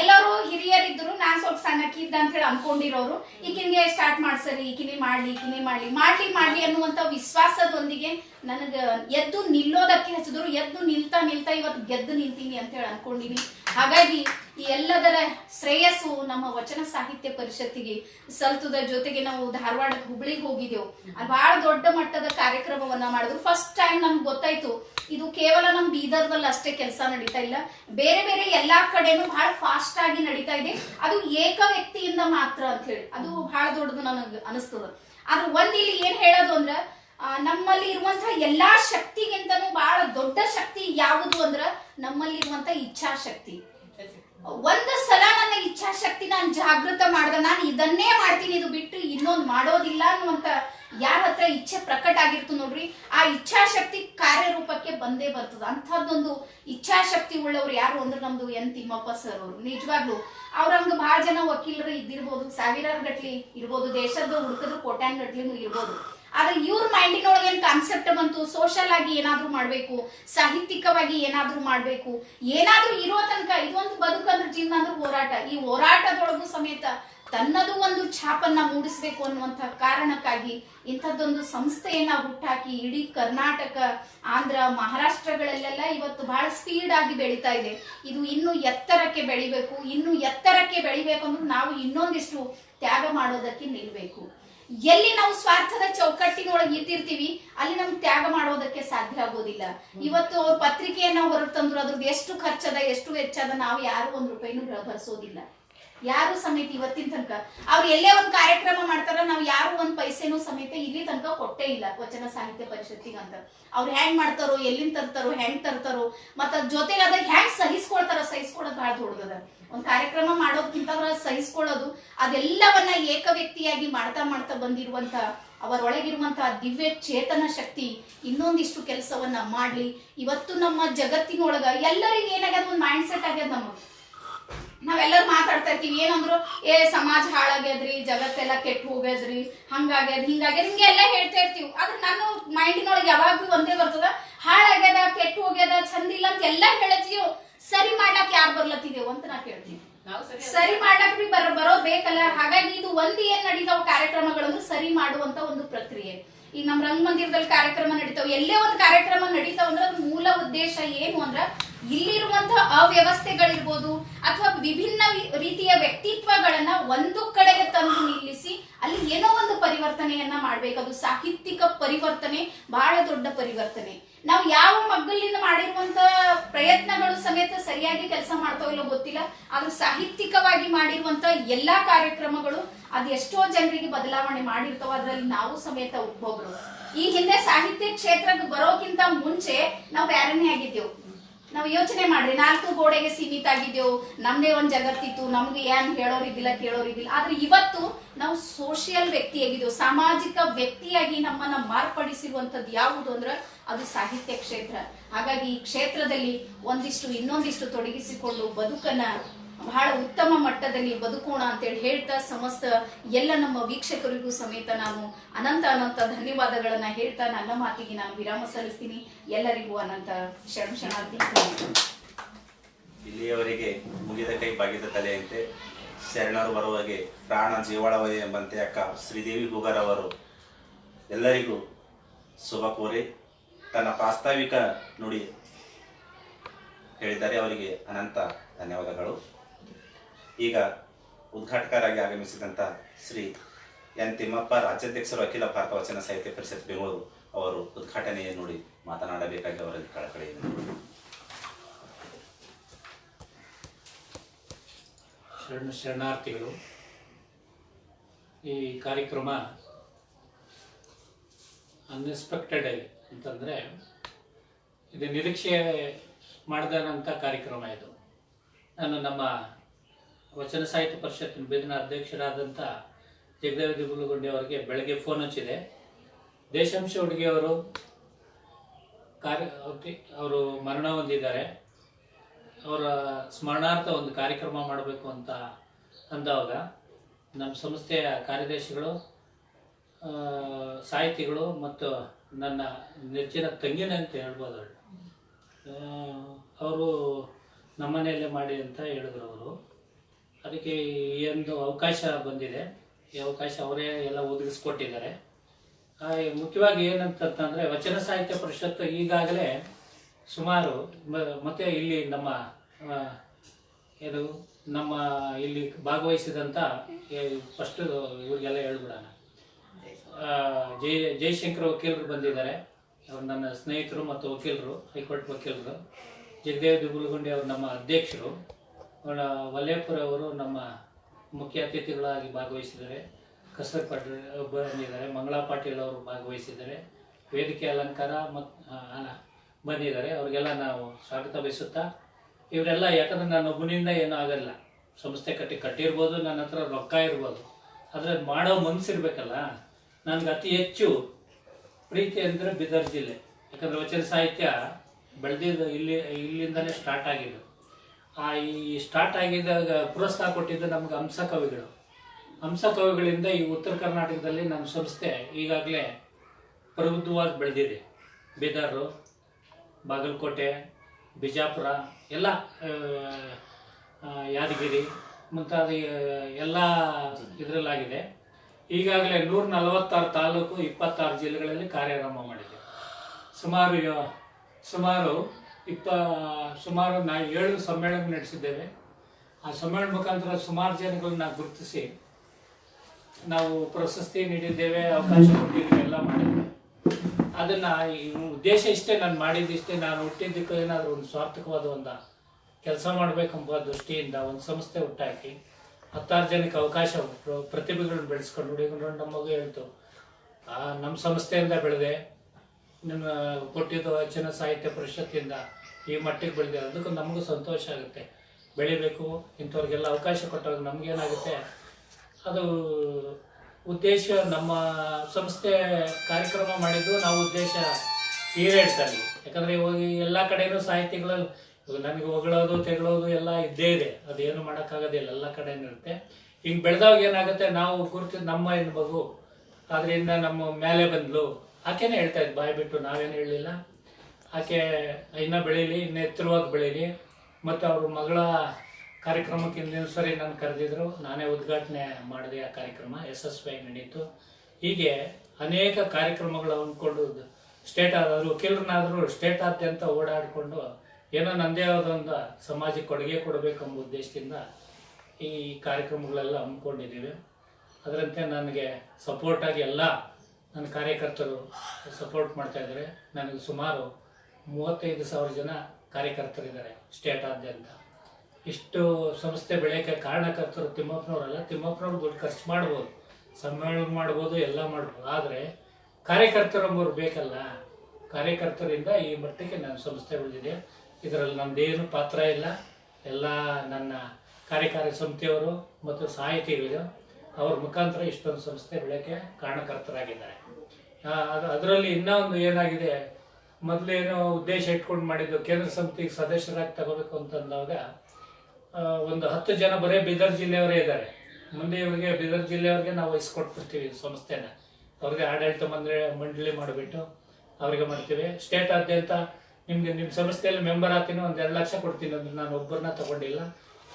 ಎಲ್ಲರೂ ಹಿರಿಯರಿದ್ರು ನಾನ್ ಸ್ವಲ್ಪ ಸಣ್ಣಕ್ಕಿದ್ದ ಅಂತ ಹೇಳಿ ಅನ್ಕೊಂಡಿರೋರು. ಈಕಿನ್ಗೆ ಸ್ಟಾರ್ಟ್ ಮಾಡ್ಸರಿ ಈಕಿನೇ ಮಾಡ್ಲಿ ಈಕಿನೇ ಮಾಡ್ಲಿ ಮಾಡ್ಲಿ ಮಾಡ್ಲಿ ಅನ್ನುವಂತ ವಿಶ್ವಾಸದೊಂದಿಗೆ ನನಗ ಎದ್ದು ನಿಲ್ಲೋದಕ್ಕೆ ಹಚ್ಚಿದ್ರು ಎದ್ದು ನಿಲ್ತಾ ನಿಲ್ತಾ ಇವತ್ತು ಗೆದ್ದು ನಿಲ್ತೀನಿ ಅಂತ ಹೇಳಿ ಅನ್ಕೊಂಡಿನಿ ಹಾಗಾಗಿ ಈ ಎಲ್ಲದರ ಶ್ರೇಯಸ್ಸು ನಮ್ಮ ವಚನ ಸಾಹಿತ್ಯ ಪರಿಷತ್ತಿಗೆ ಸಲ್ತದ ಜೊತೆಗೆ ನಾವು ಧಾರವಾಡ ಹುಬ್ಳಿಗೆ ಹೋಗಿದ್ದೆವು. ಅಲ್ಲಿ ಬಹಳ ದೊಡ್ಡ ಮಟ್ಟದ ಕಾರ್ಯಕ್ರಮವನ್ನ ಮಾಡಿದ್ರು. ಫಸ್ಟ್ ಟೈಮ್ ನಮ್ಗೆ ಗೊತ್ತಾಯ್ತು ಇದು ಕೇವಲ ನಮ್ ಬೀದರ್ದಲ್ಲಿ ಅಷ್ಟೇ ಕೆಲಸ ನಡೀತಾ ಇಲ್ಲ. ಬೇರೆ ಬೇರೆ ಎಲ್ಲಾ ಕಡೆನೂ ಬಹಳ ಫಾಸ್ಟ್ ಆಗಿ ನಡೀತಾ ಇದೆ. ಅದು ಏಕ ವ್ಯಕ್ತಿಯಿಂದ ಮಾತ್ರ ಅಂತ ಹೇಳಿ. ಅದು ಬಹಳ ದೊಡ್ಡದು ನನಗೆ ಅನಿಸ್ತದ. ಆದ್ರೆ ಒಂದ್ ಇಲ್ಲಿ ಏನ್ ಹೇಳೋದು ಅಂದ್ರ ನಮ್ಮಲ್ಲಿ ಇರುವಂತಹ ಎಲ್ಲಾ ಶಕ್ತಿಗಿಂತನೂ ಬಹಳ ದೊಡ್ಡ ಶಕ್ತಿ ಯಾವುದು ಅಂದ್ರ ನಮ್ಮಲ್ಲಿ ಇರುವಂತ ಇಚ್ಛಾಶಕ್ತಿ. ಒಂದ್ ಸಲ ನನ್ನ ಇಚ್ಛಾಶಕ್ತಿ ನಾನು ಜಾಗೃತ ಮಾಡ್ದೆ, ನಾನು ಇದನ್ನೇ ಮಾಡ್ತೀನಿ, ಇದು ಬಿಟ್ಟು ಇನ್ನೊಂದು ಮಾಡೋದಿಲ್ಲ ಅನ್ನುವಂತ ಯಾರ ಹತ್ರ ಇಚ್ಛೆ ಪ್ರಕಟ ಆಗಿರ್ತು ನೋಡ್ರಿ, ಆ ಇಚ್ಛಾಶಕ್ತಿ ಕಾರ್ಯರೂಪಕ್ಕೆ ಬಂದೇ ಬರ್ತದ. ಅಂಥದ್ದೊಂದು ಇಚ್ಛಾಶಕ್ತಿ ಉಳ್ಳವ್ರು ಯಾರು ಅಂದ್ರೆ ನಮ್ದು ಎನ್ ತಿಮ್ಮಪ್ಪ ಸರ್ ಅವರು. ನಿಜವಾಗ್ಲು ಅವ್ರಂಗ ಬಹಳ ಜನ ವಕೀಲರು ಇದ್ದಿರ್ಬೋದು, ಸಾವಿರಾರು ಗಟ್ಲಿ ಇರ್ಬೋದು ದೇಶದ ಹುಡುಕದ್ರು ಕೋಟ್ಯಾನ್ ಗಟ್ಲಿನೂ ಇರ್ಬೋದು. ಆದ್ರೆ ಇವ್ರ ಮೈಂಡಿನೊಳಗೆ ಏನ್ ಕಾನ್ಸೆಪ್ಟ್ ಬಂತು? ಸೋಷಲ್ ಆಗಿ ಏನಾದ್ರೂ ಮಾಡ್ಬೇಕು? ಸಾಹಿತ್ಯಿಕವಾಗಿ ಏನಾದ್ರೂ ಮಾಡ್ಬೇಕು? ಏನಾದ್ರೂ ಇರೋ ತನಕ, ಇದೊಂದು ಬದುಕಂದ್ರ ಜೀವನ ಅಂದ್ರೆ ಹೋರಾಟ. ಈ ಹೋರಾಟದೊಳಗೂ ಸಮೇತ ತನ್ನದು ಒಂದು ಛಾಪನ್ನ ಮೂಡಿಸ್ಬೇಕು ಅನ್ನುವಂಥ ಕಾರಣಕ್ಕಾಗಿ ಇಂಥದ್ದೊಂದು ಸಂಸ್ಥೆಯನ್ನ ಹುಟ್ಟಾಕಿ ಇಡೀ ಕರ್ನಾಟಕ, ಆಂಧ್ರ, ಮಹಾರಾಷ್ಟ್ರಗಳಲ್ಲೆಲ್ಲ ಇವತ್ತು ಬಹಳ ಸ್ಪೀಡ್ ಆಗಿ ಬೆಳೀತಾ ಇದೆ. ಇದು ಇನ್ನು ಎತ್ತರಕ್ಕೆ ಬೆಳಿಬೇಕು, ಇನ್ನು ಎತ್ತರಕ್ಕೆ ಬೆಳಿಬೇಕು ಅಂದ್ರೆ ನಾವು ಇನ್ನೊಂದಿಷ್ಟು ತ್ಯಾಗ ಮಾಡೋದಕ್ಕೆ ನಿಲ್ಬೇಕು. ಎಲ್ಲಿ ನಾವು ಸ್ವಾರ್ಥದ ಚೌಕಟ್ಟಿನೊಳಗೆ ಇದ್ದಿರ್ತೀವಿ ಅಲ್ಲಿ ನಮ್ಗೆ ತ್ಯಾಗ ಮಾಡೋದಕ್ಕೆ ಸಾಧ್ಯ ಆಗೋದಿಲ್ಲ ಇವತ್ತು ಅವ್ರ ಪತ್ರಿಕೆಯನ್ನ ಹೊರಗೆ ತಂದ್ರು ಅದ್ರದ್ದು ಎಷ್ಟು ಖರ್ಚದ ಎಷ್ಟು ವೆಚ್ಚದ ನಾವು ಯಾರು ಒಂದ್ ರೂಪಾಯಿನೂ ಭರಿಸೋದಿಲ್ಲ ಯಾರು ಸಮೇತ ಇವತ್ತಿನ ತನಕ? ಅವ್ರು ಎಲ್ಲೇ ಒಂದು ಕಾರ್ಯಕ್ರಮ ಮಾಡ್ತಾರ, ನಾವು ಯಾರು ಒಂದ್ ಪೈಸೆನೂ ಸಮೇತ ಇಲ್ಲಿ ತನಕ ಕೊಟ್ಟೇ ಇಲ್ಲ ವಚನ ಸಾಹಿತ್ಯ ಪರಿಷತ್ತಿಗೆ ಅಂತ. ಅವ್ರು ಹೆಂಗ್ ಮಾಡ್ತಾರೋ, ಎಲ್ಲಿಂದ ತರ್ತಾರೋ ಹೆಂಗ್ ತರ್ತಾರೋ, ಮತ್ತ ಜೊತೆಗೆ ಅದ ಹೆಂಗ್ ಸಹಿಸ್ಕೊಳ್ತಾರ ಸಹಿಸ್ಕೊಳ್ಳೋದು ಬಹಳ ದೊಡ್ಡದ ಒಂದ್ ಕಾರ್ಯಕ್ರಮ ಮಾಡೋದಕ್ಕಿಂತ ಸಹಿಸ್ಕೊಳ್ಳೋದು ಅದೆಲ್ಲವನ್ನ ಏಕ ವ್ಯಕ್ತಿಯಾಗಿ ಮಾಡ್ತಾ ಮಾಡ್ತಾ ಬಂದಿರುವಂತ ಅವರೊಳಗಿರುವಂತಹ ದಿವ್ಯ ಚೇತನ ಶಕ್ತಿ ಇನ್ನೊಂದಿಷ್ಟು ಕೆಲಸವನ್ನ ಮಾಡ್ಲಿ. ಇವತ್ತು ನಮ್ಮ ಜಗತ್ತಿನೊಳಗ ಎಲ್ಲರಿಗೂ ಏನಾಗ್ಯದ ಒಂದು ಮೈಂಡ್ ಸೆಟ್ ಆಗ್ಯದ ನಮಗೆ ನಾವೆಲ್ಲರೂ ಮಾತಾಡ್ತಾ ಇರ್ತೀವಿ. ಏನಂದ್ರು ಏ ಸಮಾಜ ಹಾಳಾಗ್ಯದ್ರಿ ಜಗತ್ತೆಲ್ಲ ಕೆಟ್ಟು ಹೋಗ್ಯದ್ರಿ ಹಂಗಾಗ್ಯದ ಹಿಂಗಾಗ್ಯದ ಹಿಂಗೆಲ್ಲ ಹೇಳ್ತಾ ಇರ್ತೀವಿ. ಆದ್ರೆ ನನ್ನ ಮೈಂಡಿನೊಳಗೆ ಯಾವಾಗ್ಲೂ ಒಂದೇ ಬರ್ತದ ಹಾಳಾಗ್ಯದ ಕೆಟ್ಟು ಹೋಗ್ಯದ ಚಂದಿಲ್ಲ ಅಂತ ಎಲ್ಲ ಹೇಳತ್ತೀವಿ ಸರಿ ಮಾಡ್ಲಕ್ ಯಾರು ಬರ್ಲತ್ತಿದೇವು ಅಂತ ನಾ ಕೇಳ್ತೀನಿ. ಸರಿ ಮಾಡ್ಲಾಕ್ ಬಿ ಬರ ಬರೋದ್ ಬೇಕಲ್ಲ. ಹಾಗಾಗಿ ಇದು ಒಂದ್ ಏನ್ ನಡೀತಾವ ಕಾರ್ಯಕ್ರಮಗಳನ್ನು ಸರಿ ಮಾಡುವಂತ ಒಂದು ಪ್ರಕ್ರಿಯೆ. ಈಗ ನಮ್ ರಂಗಮಂದಿರದಲ್ಲಿ ಕಾರ್ಯಕ್ರಮ ನಡೀತಾವ. ಎಲ್ಲೇ ಒಂದು ಕಾರ್ಯಕ್ರಮ ನಡೀತಾವ ಅಂದ್ರೆ ಅದ್ರ ಮೂಲ ಉದ್ದೇಶ ಏನು ಅಂದ್ರ ಇಲ್ಲಿರುವಂತಹ ಅವ್ಯವಸ್ಥೆಗಳಿರ್ಬೋದು ಅಥವಾ ವಿಭಿನ್ನ ರೀತಿಯ ವ್ಯಕ್ತಿತ್ವಗಳನ್ನ ಒಂದು ಕಡೆಗೆ ತಂದು ನಿಲ್ಲಿಸಿ ಅಲ್ಲಿ ಏನೋ ಒಂದು ಪರಿವರ್ತನೆಯನ್ನ ಮಾಡ್ಬೇಕು. ಅದು ಸಾಹಿತ್ಯಿಕ ಪರಿವರ್ತನೆ, ಬಹಳ ದೊಡ್ಡ ಪರಿವರ್ತನೆ. ನಾವು ಯಾವ ಮಗ್ಗಲಿಂದ ಮಾಡಿರುವಂತ ಪ್ರಯತ್ನಗಳು ಸಮೇತ ಸರಿಯಾಗಿ ಕೆಲಸ ಮಾಡ್ತಾವ ಇಲ್ಲೋ ಗೊತ್ತಿಲ್ಲ. ಆದ್ರೆ ಸಾಹಿತ್ಯಿಕವಾಗಿ ಮಾಡಿರುವಂತ ಎಲ್ಲಾ ಕಾರ್ಯಕ್ರಮಗಳು ಅದು ಎಷ್ಟೋ ಜನರಿಗೆ ಬದಲಾವಣೆ ಮಾಡಿರ್ತಾವ ಅದ್ರಲ್ಲಿ ನಾವು ಸಮೇತ ಒಬ್ಬೊಬ್ರು. ಈ ಹಿಂದೆ ಸಾಹಿತ್ಯ ಕ್ಷೇತ್ರಕ್ಕೆ ಬರೋಕ್ಕಿಂತ ಮುಂಚೆ ನಾವು ಬ್ಯಾರನೇ ಆಗಿದ್ದೆವು? ನಾವು ಯೋಚನೆ ಮಾಡ್ರಿ, ನಾಲ್ಕು ಗೋಡೆಗೆ ಸೀಮಿತ ಆಗಿದ್ದೇವು ನಮ್ದೇ ಒಂದ್ ಜಗತ್ತಿತ್ತು, ನಮ್ಗೆ ಏನ್ ಹೇಳೋರಿದ್ದಿಲ್ಲ ಕೇಳೋರಿದ್ದಿಲ್ಲ ಆದ್ರೆ ಇವತ್ತು ನಾವು ಸೋಷಿಯಲ್ ವ್ಯಕ್ತಿಯಾಗಿದ್ದೇವೆ. ಸಾಮಾಜಿಕ ವ್ಯಕ್ತಿಯಾಗಿ ನಮ್ಮನ್ನ ಮಾರ್ಪಡಿಸಿರುವಂತದ್ದು ಯಾವುದು ಅಂದ್ರೆ ಅದು ಸಾಹಿತ್ಯ ಕ್ಷೇತ್ರ. ಹಾಗಾಗಿ ಈ ಕ್ಷೇತ್ರದಲ್ಲಿ ಒಂದಿಷ್ಟು ಇನ್ನೊಂದಿಷ್ಟು ತೊಡಗಿಸಿಕೊಂಡು ಬದುಕನ್ನ ಬಹಳ ಉತ್ತಮ ಮಟ್ಟದಲ್ಲಿ ಬದುಕೋಣ ಅಂತೇಳಿ ಹೇಳ್ತಾ ಸಮಸ್ತ ಎಲ್ಲ ನಮ್ಮ ವೀಕ್ಷಕರಿಗೂ ಸಮೇತ ನಾನು ಅನಂತ ಅನಂತ ಧನ್ಯವಾದಗಳನ್ನ ಹೇಳ್ತಾ ನನ್ನ ಮಾತಿಗೆ ನಾನು ವಿರಾಮ ಸಲ್ಲಿಸ್ತೀನಿ. ಎಲ್ಲರಿಗೂ ಅನಂತ ಶರಣ ಶರಣಾರ್ಥಿ. ಇಲ್ಲಿಯವರೆಗೆ ಮುಗಿದ ಕೈ ಬಾಗಿದ ತಲೆಯಂತೆ ಶರಣರು ಬರುವಾಗೆ ಪ್ರಾಣ ಜೀವಾಳವೇ ಎಂಬಂತೆ ಅಕ್ಕ ಶ್ರೀದೇವಿ ಗುಗರ್ ಅವರು ಎಲ್ಲರಿಗೂ ಶುಭ ಕೋರಿ ತನ್ನ ಪ್ರಾಸ್ತಾವಿಕ ನುಡಿ ಹೇಳಿದ್ದಾರೆ. ಅವರಿಗೆ ಅನಂತ ಧನ್ಯವಾದಗಳು. ಈಗ ಉದ್ಘಾಟಕರಾಗಿ ಆಗಮಿಸಿದಂಥ ಶ್ರೀ ಎನ್ ತಿಮ್ಮಪ್ಪ, ರಾಜ್ಯಾಧ್ಯಕ್ಷರು ಅಖಿಲ ಭಾರತ ವಚನ ಸಾಹಿತ್ಯ ಪರಿಷತ್ ಬೆಂಗಳೂರು ಅವರು ಉದ್ಘಾಟನೆಯ ನೋಡಿ ಮಾತನಾಡಬೇಕಾಗಿ ಅವರಲ್ಲಿ ಕಳಕಳಿ ಶರಣ ಶರಣಾರ್ಥಿಗಳು, ಈ ಕಾರ್ಯಕ್ರಮ ಅನ್ಎಕ್ಸ್ಪೆಕ್ಟೆಡ್ ಅಂತಂದರೆ ಇದು ನಿರೀಕ್ಷೆ ಮಾಡಿದಂಥ ಕಾರ್ಯಕ್ರಮ ಇದು. ನಾನು ನಮ್ಮ ವಚನ ಸಾಹಿತ್ಯ ಪರಿಷತ್ತಿನ ಬೇದಿನ ಅಧ್ಯಕ್ಷರಾದಂಥ ಜಗದೇವ ದಿಗುಲಗುಂಡಿ ಅವರಿಗೆ ಬೆಳಗ್ಗೆ ಫೋನ್ ಹಚ್ಚಿದೆ. ದೇಶಾಂಶ ಹುಡುಗಿಯವರು ಕಾರ್ಯ ಅವರು ಮರಣ ಹೊಂದಿದ್ದಾರೆ. ಅವರ ಸ್ಮರಣಾರ್ಥ ಒಂದು ಕಾರ್ಯಕ್ರಮ ಮಾಡಬೇಕು ಅಂತ ಅಂದಾಗ ನಮ್ಮ ಸಂಸ್ಥೆಯ ಕಾರ್ಯದರ್ಶಿಗಳು ಸಾಹಿತಿಗಳು ಮತ್ತು ನನ್ನ ನೆಚ್ಚಿನ ತಂಗಿನ ಅಂತ ಹೇಳ್ಬೋದು ಅವರು ನಮ್ಮನೆಯಲ್ಲೇ ಮಾಡಿ ಅಂತ ಹೇಳಿದ್ರು ಅವರು. ಅದಕ್ಕೆ ಒಂದು ಅವಕಾಶ ಬಂದಿದೆ. ಈ ಅವಕಾಶ ಅವರೇ ಎಲ್ಲ ಒದಗಿಸ್ಕೊಟ್ಟಿದ್ದಾರೆ. ಮುಖ್ಯವಾಗಿ ಏನಂತಂದ್ರೆ ವಚನ ಸಾಹಿತ್ಯ ಪರಿಷತ್ತು ಈಗಾಗಲೇ ಸುಮಾರು ಮತ್ತೆ ಇಲ್ಲಿ ನಮ್ಮ ಇದು ನಮ್ಮ ಇಲ್ಲಿ ಭಾಗವಹಿಸಿದಂಥ ಫಸ್ಟ್ ಇವ್ರಿಗೆಲ್ಲ ಹೇಳ್ಬಿಡೋಣ. ಜೈ ಜಯಶಂಕರ್ ವಕೀಲರು ಬಂದಿದ್ದಾರೆ. ಅವ್ರು ನನ್ನ ಸ್ನೇಹಿತರು ಮತ್ತು ವಕೀಲರು, ಹೈಕೋರ್ಟ್ ವಕೀಲರು. ಜಗದೇವ್ ದಿಗುಲ್ಗುಂಡಿ ಅವರು ನಮ್ಮ ಅಧ್ಯಕ್ಷರು. ಅವರ ವಲ್ಲೇಪುರ ಅವರು ನಮ್ಮ ಮುಖ್ಯ ಅತಿಥಿಗಳಾಗಿ ಭಾಗವಹಿಸಿದ್ದಾರೆ. ಕಸರ್ ಪಾಟೀಲ್ ಬಂದಿದ್ದಾರೆ, ಮಂಗಳಾ ಪಾಟೀಲ್ ಅವರು ಭಾಗವಹಿಸಿದ್ದಾರೆ. ವೇದಿಕೆ ಅಲಂಕಾರ ಮತ್ತು ಬಂದಿದ್ದಾರೆ. ಅವ್ರಿಗೆಲ್ಲ ನಾವು ಸ್ವಾಗತ ಬಯಸುತ್ತಾ, ಇವರೆಲ್ಲ ಯಾಕಂದ್ರೆ ನಾನು ಒಬ್ಬನಿಂದ ಏನೂ ಆಗಲ್ಲ. ಸಂಸ್ಥೆ ಕಟ್ಟಿ ಕಟ್ಟಿರ್ಬೋದು, ನನ್ನ ಹತ್ರ ರೊಕ್ಕ ಇರ್ಬೋದು. ಆದರೆ ಮಾಡೋ ಮನಸ್ಸಿರ್ಬೇಕಲ್ಲ ನನಗೆ ಅತಿ ಹೆಚ್ಚು ಪ್ರೀತಿ ಅಂದರೆ ಬೀದರ್ ಜಿಲ್ಲೆ. ಯಾಕಂದ್ರೆ ವಚನ ಸಾಹಿತ್ಯ ಬೆಳೆದಿದ್ದು ಇಲ್ಲಿ ಇಲ್ಲಿಂದಲೇ ಸ್ಟಾರ್ಟ್ ಆಗಿದ್ದು. ಆ ಈ ಸ್ಟಾರ್ಟ್ ಆಗಿದ್ದಾಗ ಪುರಸ್ಕಾರ ಕೊಟ್ಟಿದ್ದು ನಮ್ಗೆ ಹಂಸ ಕವಿಗಳು. ಹಂಸ ಕವಿಗಳಿಂದ ಈ ಉತ್ತರ ಕರ್ನಾಟಕದಲ್ಲಿ ನಮ್ಮ ಸಂಸ್ಥೆ ಈಗಾಗಲೇ ಪ್ರಬುದ್ಧವಾಗಿ ಬೆಳೆದಿದೆ. ಬೀದರು, ಬಾಗಲಕೋಟೆ, ಬಿಜಾಪುರ, ಎಲ್ಲ ಯಾದಗಿರಿ ಮುಂತಾದ ಎಲ್ಲ ಇದರಲ್ಲಾಗಿದೆ. ಈಗಾಗಲೇ ನೂರ ನಲವತ್ತಾರು ತಾಲೂಕು ಇಪ್ಪತ್ತಾರು ಜಿಲ್ಲೆಗಳಲ್ಲಿ ಕಾರ್ಯಕ್ರಮ ಮಾಡಿದೆ. ಸುಮಾರು ಸುಮಾರು ಇಪ್ಪ, ಸುಮಾರು ನಾ ಏಳು ಸಮ್ಮೇಳನ ನಡೆಸಿದ್ದೇವೆ. ಆ ಸಮ್ಮೇಳನ ಮುಖಾಂತರ ಸುಮಾರು ಜನಗಳನ್ನ ಗುರುತಿಸಿ ನಾವು ಪ್ರಶಸ್ತಿ ನೀಡಿದ್ದೇವೆ, ಅವಕಾಶ ಕೊಟ್ಟಿದ್ದೇವೆ, ಎಲ್ಲ ಮಾಡಿದ್ದೇವೆ. ಅದನ್ನ ಈ ಉದ್ದೇಶ ಇಷ್ಟೇ ನಾನು ಮಾಡಿದ್ದಿಷ್ಟೇ ನಾನು ಹುಟ್ಟಿದ್ದಕ್ಕೆ ಏನಾದರೂ ಒಂದು ಸ್ವಾರ್ಥಕವಾದ ಒಂದು ಕೆಲಸ ಮಾಡಬೇಕೆಂಬ ದೃಷ್ಟಿಯಿಂದ ಒಂದು ಸಂಸ್ಥೆ ಹುಟ್ಟಾಕಿ ಹತ್ತಾರು ಜನಕ್ಕೆ ಅವಕಾಶ ಪ್ರತಿಭೆಗಳನ್ನು ಬೆಳೆಸ್ಕೊಂಡು ಹುಡುಗರು ನಮ್ಮ ಮಗು ಹೇಳ್ತು ನಮ್ಮ ಸಂಸ್ಥೆಯಿಂದ ಬೆಳೆದೆ, ನಿಮ್ಮ ಕೊಟ್ಟಿದ್ದ ವಚನ ಸಾಹಿತ್ಯ ಪರಿಷತ್ತಿಂದ. ಈ ಮಟ್ಟಿಗೆ ಬೆಳೆದಿದೆ. ಅದಕ್ಕೂ ನಮಗೂ ಸಂತೋಷ ಆಗುತ್ತೆ. ಬೆಳಿಬೇಕು, ಇಂಥವ್ರಿಗೆಲ್ಲ ಅವಕಾಶ ಕೊಟ್ಟಾಗ ನಮಗೇನಾಗುತ್ತೆ? ಅದು ಉದ್ದೇಶ ನಮ್ಮ ಸಂಸ್ಥೆ ಕಾರ್ಯಕ್ರಮ ಮಾಡಿದ್ದು ನಾವು ಉದ್ದೇಶ ಈಡೇರ್ತಾರೆ ಯಾಕಂದರೆ ಇವಾಗ ಎಲ್ಲ ಕಡೆಯೂ ಸಾಹಿತಿಗಳಲ್ಲಿ ನನಗೆ ಹೊಗಳೋದು, ತೆಗಳೋದು ಎಲ್ಲ ಇದ್ದೇ ಇದೆ. ಅದೇನು ಮಾಡೋಕ್ಕಾಗೋದಿಲ್ಲ. ಎಲ್ಲ ಕಡೆಯೂ ಇರುತ್ತೆ. ಹಿಂಗೆ ಬೆಳೆದಾಗ ಏನಾಗುತ್ತೆ? ನಾವು ಗುರುತು ನಮ್ಮ ಹೆಣ್ಣು ಮಗು. ಅದರಿಂದ ನಮ್ಮ ಮೇಲೆ ಬಂದಲು. ಆಕೆನೇ ಹೇಳ್ತಾ ಇದ್ದು ಬಾಯ್ಬಿಟ್ಟು ನಾವೇನು ಹೇಳಲಿಲ್ಲ? ಆಕೆ ಇನ್ನೂ ಬೆಳೀಲಿ, ಇನ್ನೂ ಎತ್ತರವಾಗಿ ಬೆಳೀಲಿ. ಮತ್ತು ಅವ್ರ ಮಗಳ ಕಾರ್ಯಕ್ರಮಕ್ಕೆ ಹಿಂದಿನ ಸರಿ ನಾನು ಕರೆದಿದ್ರು. ನಾನೇ ಉದ್ಘಾಟನೆ ಮಾಡಿದೆ ಆ ಕಾರ್ಯಕ್ರಮ, ಯಶಸ್ವಿಯಾಗಿ ನಡೀತು. ಹೀಗೆ ಅನೇಕ ಕಾರ್ಯಕ್ರಮಗಳು ಅಂದ್ಕೊಂಡು ಸ್ಟೇಟ್ ಆದರೂ ವಕೀಲರನ್ನಾದರೂ ಸ್ಟೇಟ್ ಆದ್ಯಂತ ಓಡಾಡಿಕೊಂಡು ಏನೋ ನಂದೇ ಆದೊಂದು ಸಮಾಜಕ್ಕೆ ಕೊಡುಗೆ ಕೊಡಬೇಕೆಂಬ ಉದ್ದೇಶದಿಂದ ಈ ಕಾರ್ಯಕ್ರಮಗಳೆಲ್ಲ ಹಮ್ಮಿಕೊಂಡಿದ್ದೀವಿ. ಅದರಂತೆ ನನಗೆ ಸಪೋರ್ಟಾಗಿ ಎಲ್ಲ ನನ್ನ ಕಾರ್ಯಕರ್ತರು ಸಪೋರ್ಟ್ ಮಾಡ್ತಾಯಿದ್ದಾರೆ ನನಗೆ ಸುಮಾರು ಮೂವತ್ತೈದು ಸಾವಿರ ಜನ ಕಾರ್ಯಕರ್ತರಿದ್ದಾರೆ ಸ್ಟೇಟಾದ್ಯಂತ. ಇಷ್ಟು ಸಂಸ್ಥೆ ಬೆಳೆಯೋಕ್ಕೆ ಕಾರಣಕರ್ತರು ತಿಮ್ಮಪ್ಪನವರಲ್ಲ, ತಿಮ್ಮಪ್ಪನವ್ರು ದುಡ್ಡು ಖರ್ಚು ಮಾಡ್ಬೋದು, ಸಮ್ಮೇಳನ ಮಾಡ್ಬೋದು, ಎಲ್ಲ ಮಾಡ್ಬೋದು. ಆದರೆ ಕಾರ್ಯಕರ್ತರೊಬ್ಬರು ಬೇಕಲ್ಲ? ಕಾರ್ಯಕರ್ತರಿಂದ ಈ ಮಟ್ಟಕ್ಕೆ ನನ್ನ ಸಂಸ್ಥೆ ಬೆಳೆದಿದೆ. ಇದರಲ್ಲಿ ನಮ್ಮದೇನು ಪಾತ್ರ ಇಲ್ಲ. ಎಲ್ಲ ನನ್ನ ಕಾರ್ಯಕಾರಿ ಸಂಸ್ಥೆಯವರು ಮತ್ತು ಸಾಹಿತಿಗಳು ಅವ್ರ ಮುಖಾಂತರ ಇಷ್ಟೊಂದು ಸಂಸ್ಥೆ ಬೆಳೆಯೋಕ್ಕೆ ಕಾರಣಕರ್ತರಾಗಿದ್ದಾರೆ. ಅದರಲ್ಲಿ ಇನ್ನೂ ಒಂದು ಏನಾಗಿದೆ? ಮೊದಲೇನೋ ಉದ್ದೇಶ ಇಟ್ಕೊಂಡು ಮಾಡಿದ್ದು ಕೇಂದ್ರ ಸಮಿತಿಗೆ ಸದಸ್ಯರಾಗಿ ತಗೋಬೇಕು ಅಂತಂದಾಗ ಒಂದು ಹತ್ತು ಜನ ಬರೀ ಬೀದರ್ ಜಿಲ್ಲೆಯವರೇ ಇದ್ದಾರೆ. ಮುಂದೆ ಇವರಿಗೆ ಬೀದರ್ ಜಿಲ್ಲೆಯವ್ರಿಗೆ ನಾವು ವಹಿಸ್ಕೊಟ್ಬಿಡ್ತೀವಿ ಸಂಸ್ಥೆನ. ಅವ್ರಿಗೆ ಆಡಳಿತ ಮಂಡಳಿ ಮಂಡಳಿ ಮಾಡಿಬಿಟ್ಟು ಅವ್ರಿಗೆ ಮಾಡ್ತೀವಿ. ಸ್ಟೇಟ್ ಆದ್ಯಂತ ನಿಮ್ಗೆ ನಿಮ್ಮ ಸಂಸ್ಥೆಯಲ್ಲಿ ಮೆಂಬರ್ ಆಗ್ತೀನಿ ಒಂದು ಎರಡು ಲಕ್ಷ ಕೊಡ್ತೀನಿ ಅಂದ್ರೆ ನಾನು ಒಬ್ಬರನ್ನ ತಗೊಂಡಿಲ್ಲ.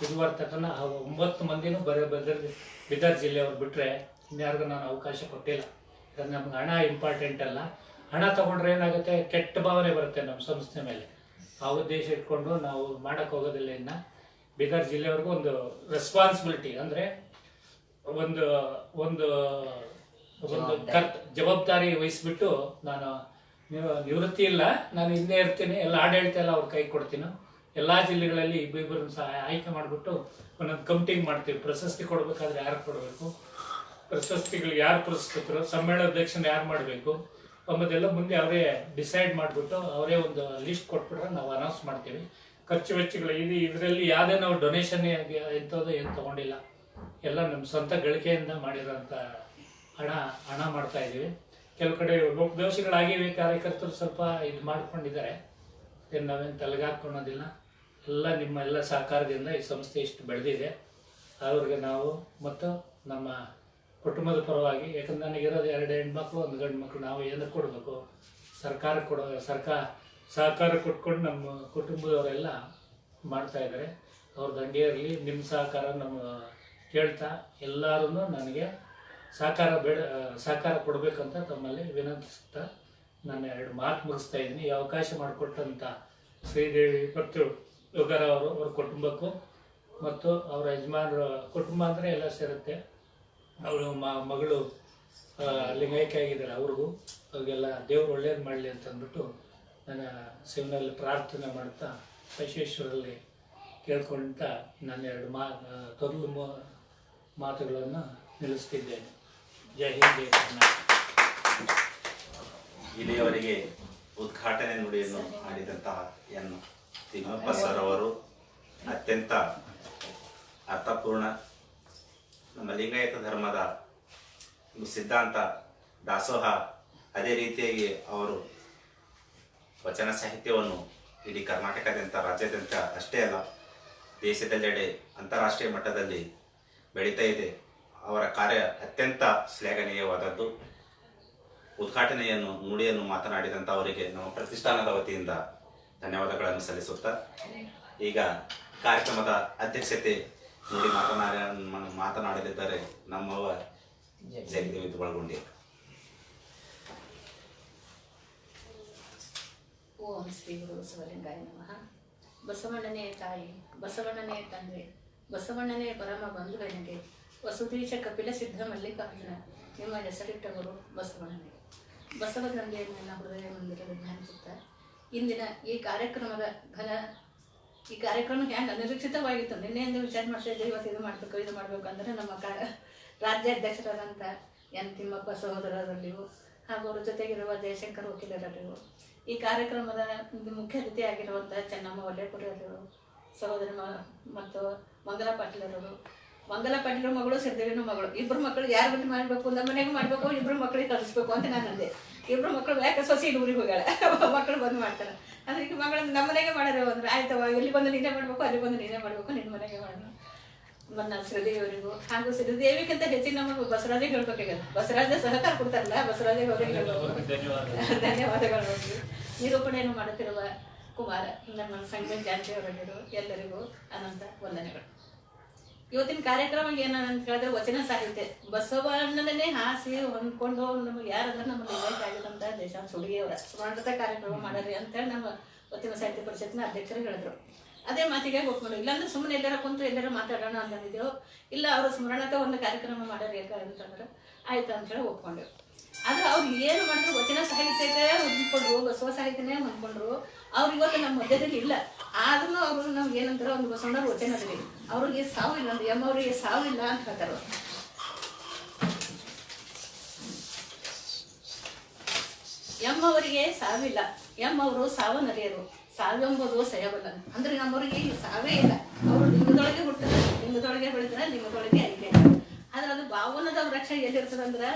ಇದುವರೆ ತನಕ ಆ ಒಂಬತ್ತು ಮಂದಿನೂ ಬರೀ ಬೀದರ್ ಬೀದರ್ ಜಿಲ್ಲೆಯವ್ರು ಬಿಟ್ಟರೆ ಇನ್ಯಾರಿಗೂ ನಾನು ಅವಕಾಶ ಕೊಟ್ಟಿಲ್ಲ. ಯಾಕಂದ್ರೆ ನಮ್ಗೆ ಹಣ ಇಂಪಾರ್ಟೆಂಟ್ ಅಲ್ಲ. ಹಣ ತಗೊಂಡ್ರೆ ಏನಾಗುತ್ತೆ? ಕೆಟ್ಟ ಭಾವನೆ ಬರುತ್ತೆ ನಮ್ಮ ಸಂಸ್ಥೆ ಮೇಲೆ. ಆ ಉದ್ದೇಶ ಇಟ್ಕೊಂಡು ನಾವು ಮಾಡಕ್ಕೆ ಹೋಗೋದಿಲ್ಲ ಇನ್ನ. ಬೀದರ್ ಜಿಲ್ಲೆವರೆಗೂ ಒಂದು ರೆಸ್ಪಾನ್ಸಿಬಿಲಿಟಿ ಅಂದ್ರೆ ಒಂದು ಒಂದು ಒಂದು ಕರ್ತ ಜವಾಬ್ದಾರಿ ವಹಿಸ್ಬಿಟ್ಟು ನಾನು ನಿವೃತ್ತಿ ಇಲ್ಲ. ನಾನು ಹಿಂದೆ ಇರ್ತೀನಿ. ಎಲ್ಲ ಆಡಳಿತ ಎಲ್ಲ ಅವ್ರ ಕೈ ಕೊಡ್ತೀನಿ. ಎಲ್ಲಾ ಜಿಲ್ಲೆಗಳಲ್ಲಿ ಇಬ್ಬಿಬ್ಬರನ್ನ ಸಹ ಆಯ್ಕೆ ಮಾಡಿಬಿಟ್ಟು ಒಂದೊಂದು ಕಮಿಟಿಂಗ್ ಮಾಡ್ತೀವಿ. ಪ್ರಶಸ್ತಿ ಕೊಡಬೇಕಾದ್ರೆ ಯಾರು ಕೊಡಬೇಕು? ಪ್ರಶಸ್ತಿಗಳು ಯಾರು ಪುರಸ್ಕೃತರು? ಸಮ್ಮೇಳಾಧ್ಯಕ್ಷನ ಯಾರು ಮಾಡಬೇಕು? ಅಂಬುದೆಲ್ಲ ಮುಂದೆ ಅವರೇ ಡಿಸೈಡ್ ಮಾಡಿಬಿಟ್ಟು ಅವರೇ ಒಂದು ಲಿಸ್ಟ್ ಕೊಟ್ಬಿಟ್ರೆ ನಾವು ಅನೌನ್ಸ್ ಮಾಡ್ತೀವಿ. ಖರ್ಚು ವೆಚ್ಚಗಳು ಇದು ಇದರಲ್ಲಿ ಯಾವುದೇ ನಾವು ಡೊನೇಷನ್ ಎಂಥದ್ದು ಏನು ತಗೊಂಡಿಲ್ಲ. ಎಲ್ಲ ನಮ್ಮ ಸ್ವಂತ ಗಳಿಕೆಯಿಂದ ಮಾಡಿರೋಂಥ ಹಣ ಹಣ ಮಾಡ್ತಾ ಇದ್ದೀವಿ. ಕೆಲವು ಕಡೆ ಲೋಪದೋಷಗಳಾಗಿವೆ ಕಾರ್ಯಕರ್ತರು ಸ್ವಲ್ಪ ಇದು ಮಾಡ್ಕೊಂಡಿದ್ದಾರೆ. ನಾವೇನು ತಲೆಗಾಕೊಳ್ಳೋದಿಲ್ಲ ಎಲ್ಲ ನಿಮ್ಮ ಎಲ್ಲ ಸಹಕಾರದಿಂದ ಈ ಸಂಸ್ಥೆ ಇಷ್ಟು ಬೆಳೆದಿದೆ. ಅವ್ರಿಗೆ ನಾವು ಮತ್ತು ನಮ್ಮ ಕುಟುಂಬದ ಪರವಾಗಿ, ಯಾಕಂದ್ರೆ ನನಗಿರೋದು ಎರಡು ಹೆಣ್ಮಕ್ಳು ಒಂದು ಗಂಡು ಮಕ್ಕಳು ನಾವು ಏನು ಕೊಡಬೇಕು. ಸರ್ಕಾರ ಕೊಡೋ, ಸರ್ಕಾರ, ಸಹಕಾರ ಕೊಟ್ಕೊಂಡು ನಮ್ಮ ಕುಟುಂಬದವರೆಲ್ಲ ಮಾಡ್ತಾಯಿದ್ದಾರೆ ಅವ್ರ ದಂಗೆ ಇರಲಿ ನಿಮ್ಮ ಸಹಕಾರ ನಮ್ಮ ಕೇಳ್ತಾ ಎಲ್ಲರೂ ನನಗೆ ಸಹಕಾರ ಬೇಡ ಸಹಕಾರ ಕೊಡಬೇಕಂತ ತಮ್ಮಲ್ಲಿ ವಿನಂತಿಸುತ್ತಾ ನಾನು ಎರಡು ಮಾತು ಮುಗಿಸ್ತಾ ಇದ್ದೀನಿ. ಈ ಅವಕಾಶ ಮಾಡಿಕೊಟ್ಟಂಥ ಶ್ರೀದೇವಿ ಮತ್ತು ಯೋಗರವರು ಅವ್ರ ಕುಟುಂಬಕ್ಕೂ ಮತ್ತು ಅವರ ಯಜಮಾನರ ಕುಟುಂಬ ಅಂದರೆ ಎಲ್ಲ ಸೇರುತ್ತೆ. ಅವಳು ಮಗಳು ಲಿಂಗೈಕ್ಯ ಆಗಿದ್ದಾರೆ ಅವ್ರಿಗೂ. ಅವ್ರಿಗೆಲ್ಲ ದೇವ್ರು ಒಳ್ಳೇದು ಮಾಡಲಿ ಅಂತ ಅಂದ್ಬಿಟ್ಟು ನನ್ನ ಶಿವನಲ್ಲಿ ಪ್ರಾರ್ಥನೆ ಮಾಡ್ತಾ ಬಸವೇಶ್ವರಲ್ಲಿ ಕೇಳ್ಕೊಂತ ನಾನು ಎರಡು ಮಾ ತೊದಲು ಮಾತುಗಳನ್ನು ನಿಲ್ಲಿಸ್ತಿದ್ದೇನೆ. ಜೈ ಹಿಂದ್ ಜೈ ಕರ್ನಾಟಕ. ಇಲ್ಲಿಯವರೆಗೆ ಉದ್ಘಾಟನೆ ನುಡಿಯನ್ನು ಮಾಡಿದಂತಹ ಎನ್ನು ತಿಮ್ಮಪ್ಪ ಸರ್ ಅವರು ಅತ್ಯಂತ ಅರ್ಥಪೂರ್ಣ ನಮ್ಮ ಲಿಂಗಾಯತ ಧರ್ಮದ ಒಂದು ಸಿದ್ಧಾಂತ ದಾಸೋಹ ಅದೇ ರೀತಿಯಾಗಿ ಅವರು ವಚನ ಸಾಹಿತ್ಯವನ್ನು ಇಡೀ ಕರ್ನಾಟಕದಂಥ ರಾಜ್ಯಾದ್ಯಂತ ಅಷ್ಟೇ ಅಲ್ಲ ದೇಶದೆಲ್ಲೆಡೆ ಅಂತಾರಾಷ್ಟ್ರೀಯ ಮಟ್ಟದಲ್ಲಿ ಬೆಳೀತಾ ಇದೆ. ಅವರ ಕಾರ್ಯ ಅತ್ಯಂತ ಶ್ಲಾಘನೀಯವಾದದ್ದು. ಉದ್ಘಾಟನೆಯನ್ನು, ನುಡಿಯನ್ನು ಮಾತನಾಡಿದಂಥ ಅವರಿಗೆ ನಮ್ಮ ಪ್ರತಿಷ್ಠಾನದ ವತಿಯಿಂದ ಧನ್ಯವಾದಗಳನ್ನು ಸಲ್ಲಿಸುತ್ತಾ, ಈಗ ಕಾರ್ಯಕ್ರಮದ ಅಧ್ಯಕ್ಷತೆ ನುಡಿ ಮಾತನಾಡ ಮಾತನಾಡಲಿದ್ದಾರೆ ನಮ್ಮವ ಜಗದೇವಿ ಒಳಗೊಂಡಿ. ಓಂ ಶ್ರೀ ಗುರು ಬಸವಲಿಂಗಾಯ ನಮಃ. ಬಸವಣ್ಣನೇ ತಾಯಿ, ಬಸವಣ್ಣನೇ ತಂದೆ, ಬಸವಣ್ಣನೇ ಪರಮ ಬಂಧುಗಳಿಗೆ ವಸುದೀಶ ಕಪಿಲ ಸಿದ್ಧ ಮಲ್ಲಿಕಾರ್ಜುನ, ನಿಮ್ಮ ಹೆಸರಿಟ್ಟ ಗುರು ಬಸವಣ್ಣನೇ. ಬಸವ ತಂದೆಯನ್ನು ಹೃದಯ ಮಂದಿರದ ಧ್ಯಾನಿಸುತ್ತಾ ಇಂದಿನ ಈ ಕಾರ್ಯಕ್ರಮದ ಘನ ಈ ಕಾರ್ಯಕ್ರಮ ಹ್ಯಾಂಗ ಅನಿರೀಕ್ಷಿತವಾಗಿತ್ತು. ನಿನ್ನೆಯಿಂದ ವಿಚಾರ ಮಾಡ್ತಾ ಇದ್ದೆ ಇವತ್ತು ಇದು ಮಾಡಬೇಕು ಇದು ಮಾಡಬೇಕು ಅಂದರೆ ನಮ್ಮ ಕಾ ರಾಜ್ಯಾಧ್ಯಕ್ಷರಾದಂಥ ಎನ್ ತಿಮ್ಮಪ್ಪ ಸಹೋದರರಲ್ಲಿಯೂ ಹಾಗೂ ಅವರ ಜೊತೆಗಿರುವ ಜಯಶಂಕರ್ ವಕೀಲರಲ್ಲಿಯೂ, ಈ ಕಾರ್ಯಕ್ರಮದ ಮುಖ್ಯ ಅತಿಥಿಯಾಗಿರುವಂಥ ಚೆನ್ನಮ್ಮ ಒಲ್ಲೆಪುರರು ಸಹೋದರ ಮತ್ತು ಮಂಗಲ ಪಾಟೀಲರವರು, ಮಂಗಲ ಪಾಟೀಲ ಮಗಳು ಸಿದ್ದೇವಿನ ಮಗಳು, ಇಬ್ರು ಮಕ್ಕಳು ಯಾರ ಬಂದು ಮಾಡಬೇಕು, ನಮ್ಮ ಮನೆಗೆ ಮಾಡಬೇಕು, ಇಬ್ರು ಮಕ್ಕಳಿಗೆ ಕಲಿಸ್ಬೇಕು ಅಂತ ನಾನು ಅಂದೆ. ಇಬ್ರು ಮಕ್ಕಳು ಯಾಕೆ ಸೊಸಿ ಊರಿಗೆ ಹೋಗ್ಯಾಳ? ಮಕ್ಕಳು ಬಂದು ಮಾಡ್ತಾರೆ. ಅಂದ್ರೆ ಮಗಳನ್ನು ಮಗಳ ನಮ್ಮ ಮನೆಗೆ ಮಾಡ್ಯಾರ ಅಂದ್ರೆ ಆಯ್ತವ ಎಲ್ಲಿ ಬಂದು ನೀನೇ ಮಾಡಬೇಕು ಅಲ್ಲಿ ಬಂದು ನೀನೇ ಮಾಡಬೇಕು ನಿನ್ನ ಮನೆಗೆ ಮಾಡೋಣ. ನನ್ನ ಶ್ರೀದೇವಿಯವರಿಗೂ ಹಾಗೂ ಶ್ರೀದೇವಿಗಿಂತ ಹೆಚ್ಚಿನ ನಮಗೆ ಬಸವರಾಜಿಗೆ ಹೇಳ್ಬೇಕಾಗ್ಯದ ಬಸವರಾಜ ಸಹಕಾರ ಕೊಡ್ತಾರಲ್ಲ ಬಸವರಾಜಿಗೆ ಅವರಿಗೆ ಧನ್ಯವಾದಗಳು. ನಿರೂಪಣೆಯನ್ನು ಮಾಡುತ್ತಿರುವ ಕುಮಾರ ನಮ್ಮ ಸಂಗೀತ ಅವರಲ್ಲಿರು ಎಲ್ಲರಿಗೂ ಅನಂತ ವಂದನೆಗಳು. ಇವತ್ತಿನ ಕಾರ್ಯಕ್ರಮ ಏನಂತ ಕೇಳಿದ್ರೆ ವಚನ ಸಾಹಿತ್ಯ. ಬಸವಣ್ಣನೇ ಹಾಸಿ ಹೊಂದ್ಕೊಂಡು ನಮಗೆ ಯಾರಂದ್ರೆ ನಮ್ಮ ಲಿಂಗಾಯತ ಆಗಿದಂತ ದೇಶಾಂಶ ಹುಡುಗಿಯವರ. ಸ್ಮರಣತ ಕಾರ್ಯಕ್ರಮ ಮಾಡರಿ ಅಂತೇಳಿ ನಮ್ಮ ವಚನ ಸಾಹಿತ್ಯ ಪರಿಷತ್ನ ಅಧ್ಯಕ್ಷರು ಹೇಳಿದ್ರು. ಅದೇ ಮಾತಿಗೆ ಹೋಗ್ಕೊಂಡು ಇಲ್ಲಾಂದ್ರೆ ಸುಮ್ಮನೆ ಎಲ್ಲರ ಕುಂತು ಎಲ್ಲರ ಮಾತಾಡೋಣ ಅಂತಂದಿದ್ದೆವು ಇಲ್ಲ ಅವರು ಸ್ಮರಣತೆ ಒಂದು ಕಾರ್ಯಕ್ರಮ ಮಾಡರಿ ಅಂತಂದ್ರೆ ಆಯ್ತು ಅಂತ ಹೇಳಿ ಒಪ್ಕೊಂಡೆವು ಆದ್ರೆ ಅವ್ರು ಏನು ಮಾಡಿದ್ರು ವಚನ ಸಾಹಿತ್ಯಕ್ಕೆ ಹೊಂದ್ಕೊಂಡ್ರು ಬಸವ ಸಾಹಿತ್ಯನೇ ಹೊಂದ್ಕೊಂಡ್ರು ಅವ್ರು ಇವತ್ತು ನಮ್ಮ ಮಧ್ಯದಲ್ಲಿ ಇಲ್ಲ. ಆದ್ರೂ ಅವರು ನಮ್ಗೆ ಏನಂತಾರೆ ಒಂದು ಬಸವಣ್ಣರ ವಚನದಲ್ಲಿ, ಅವ್ರಿಗೆ ಸಾವು ಇಲ್ಲ ಅಂದ್ರೆ ಎಮ್ಮ ಅವರಿಗೆ ಸಾವು ಇಲ್ಲ ಅಂತ ಹೇಳ್ತಾರೆ. ಎಮ್ಮವರಿಗೆ ಸಾವಿಲ್ಲ ಅವರು ಸಾವನ್ನರಿಯರು ಸಾವೆಂಬುದು ಸಯಬಲ್ಲ ಅಂದ್ರೆ ನಮ್ಮವರಿಗೆ ಸಾವೇ ಇಲ್ಲ. ಅವರು ನಿಮ್ಮದೊಳಗೆ ಹುಟ್ಟದ ನಿಮ್ಮದೊಳಗೆ ಬೆಳೆದ್ರೆ ನಿಮ್ಮದೊಳಗೆ ಐದೇ ಆದ್ರೆ ಅದು ಭಾವನದ ವೃಕ್ಷ ಎಲ್ಲಿರ್ತದೆ ಅಂದ್ರೆ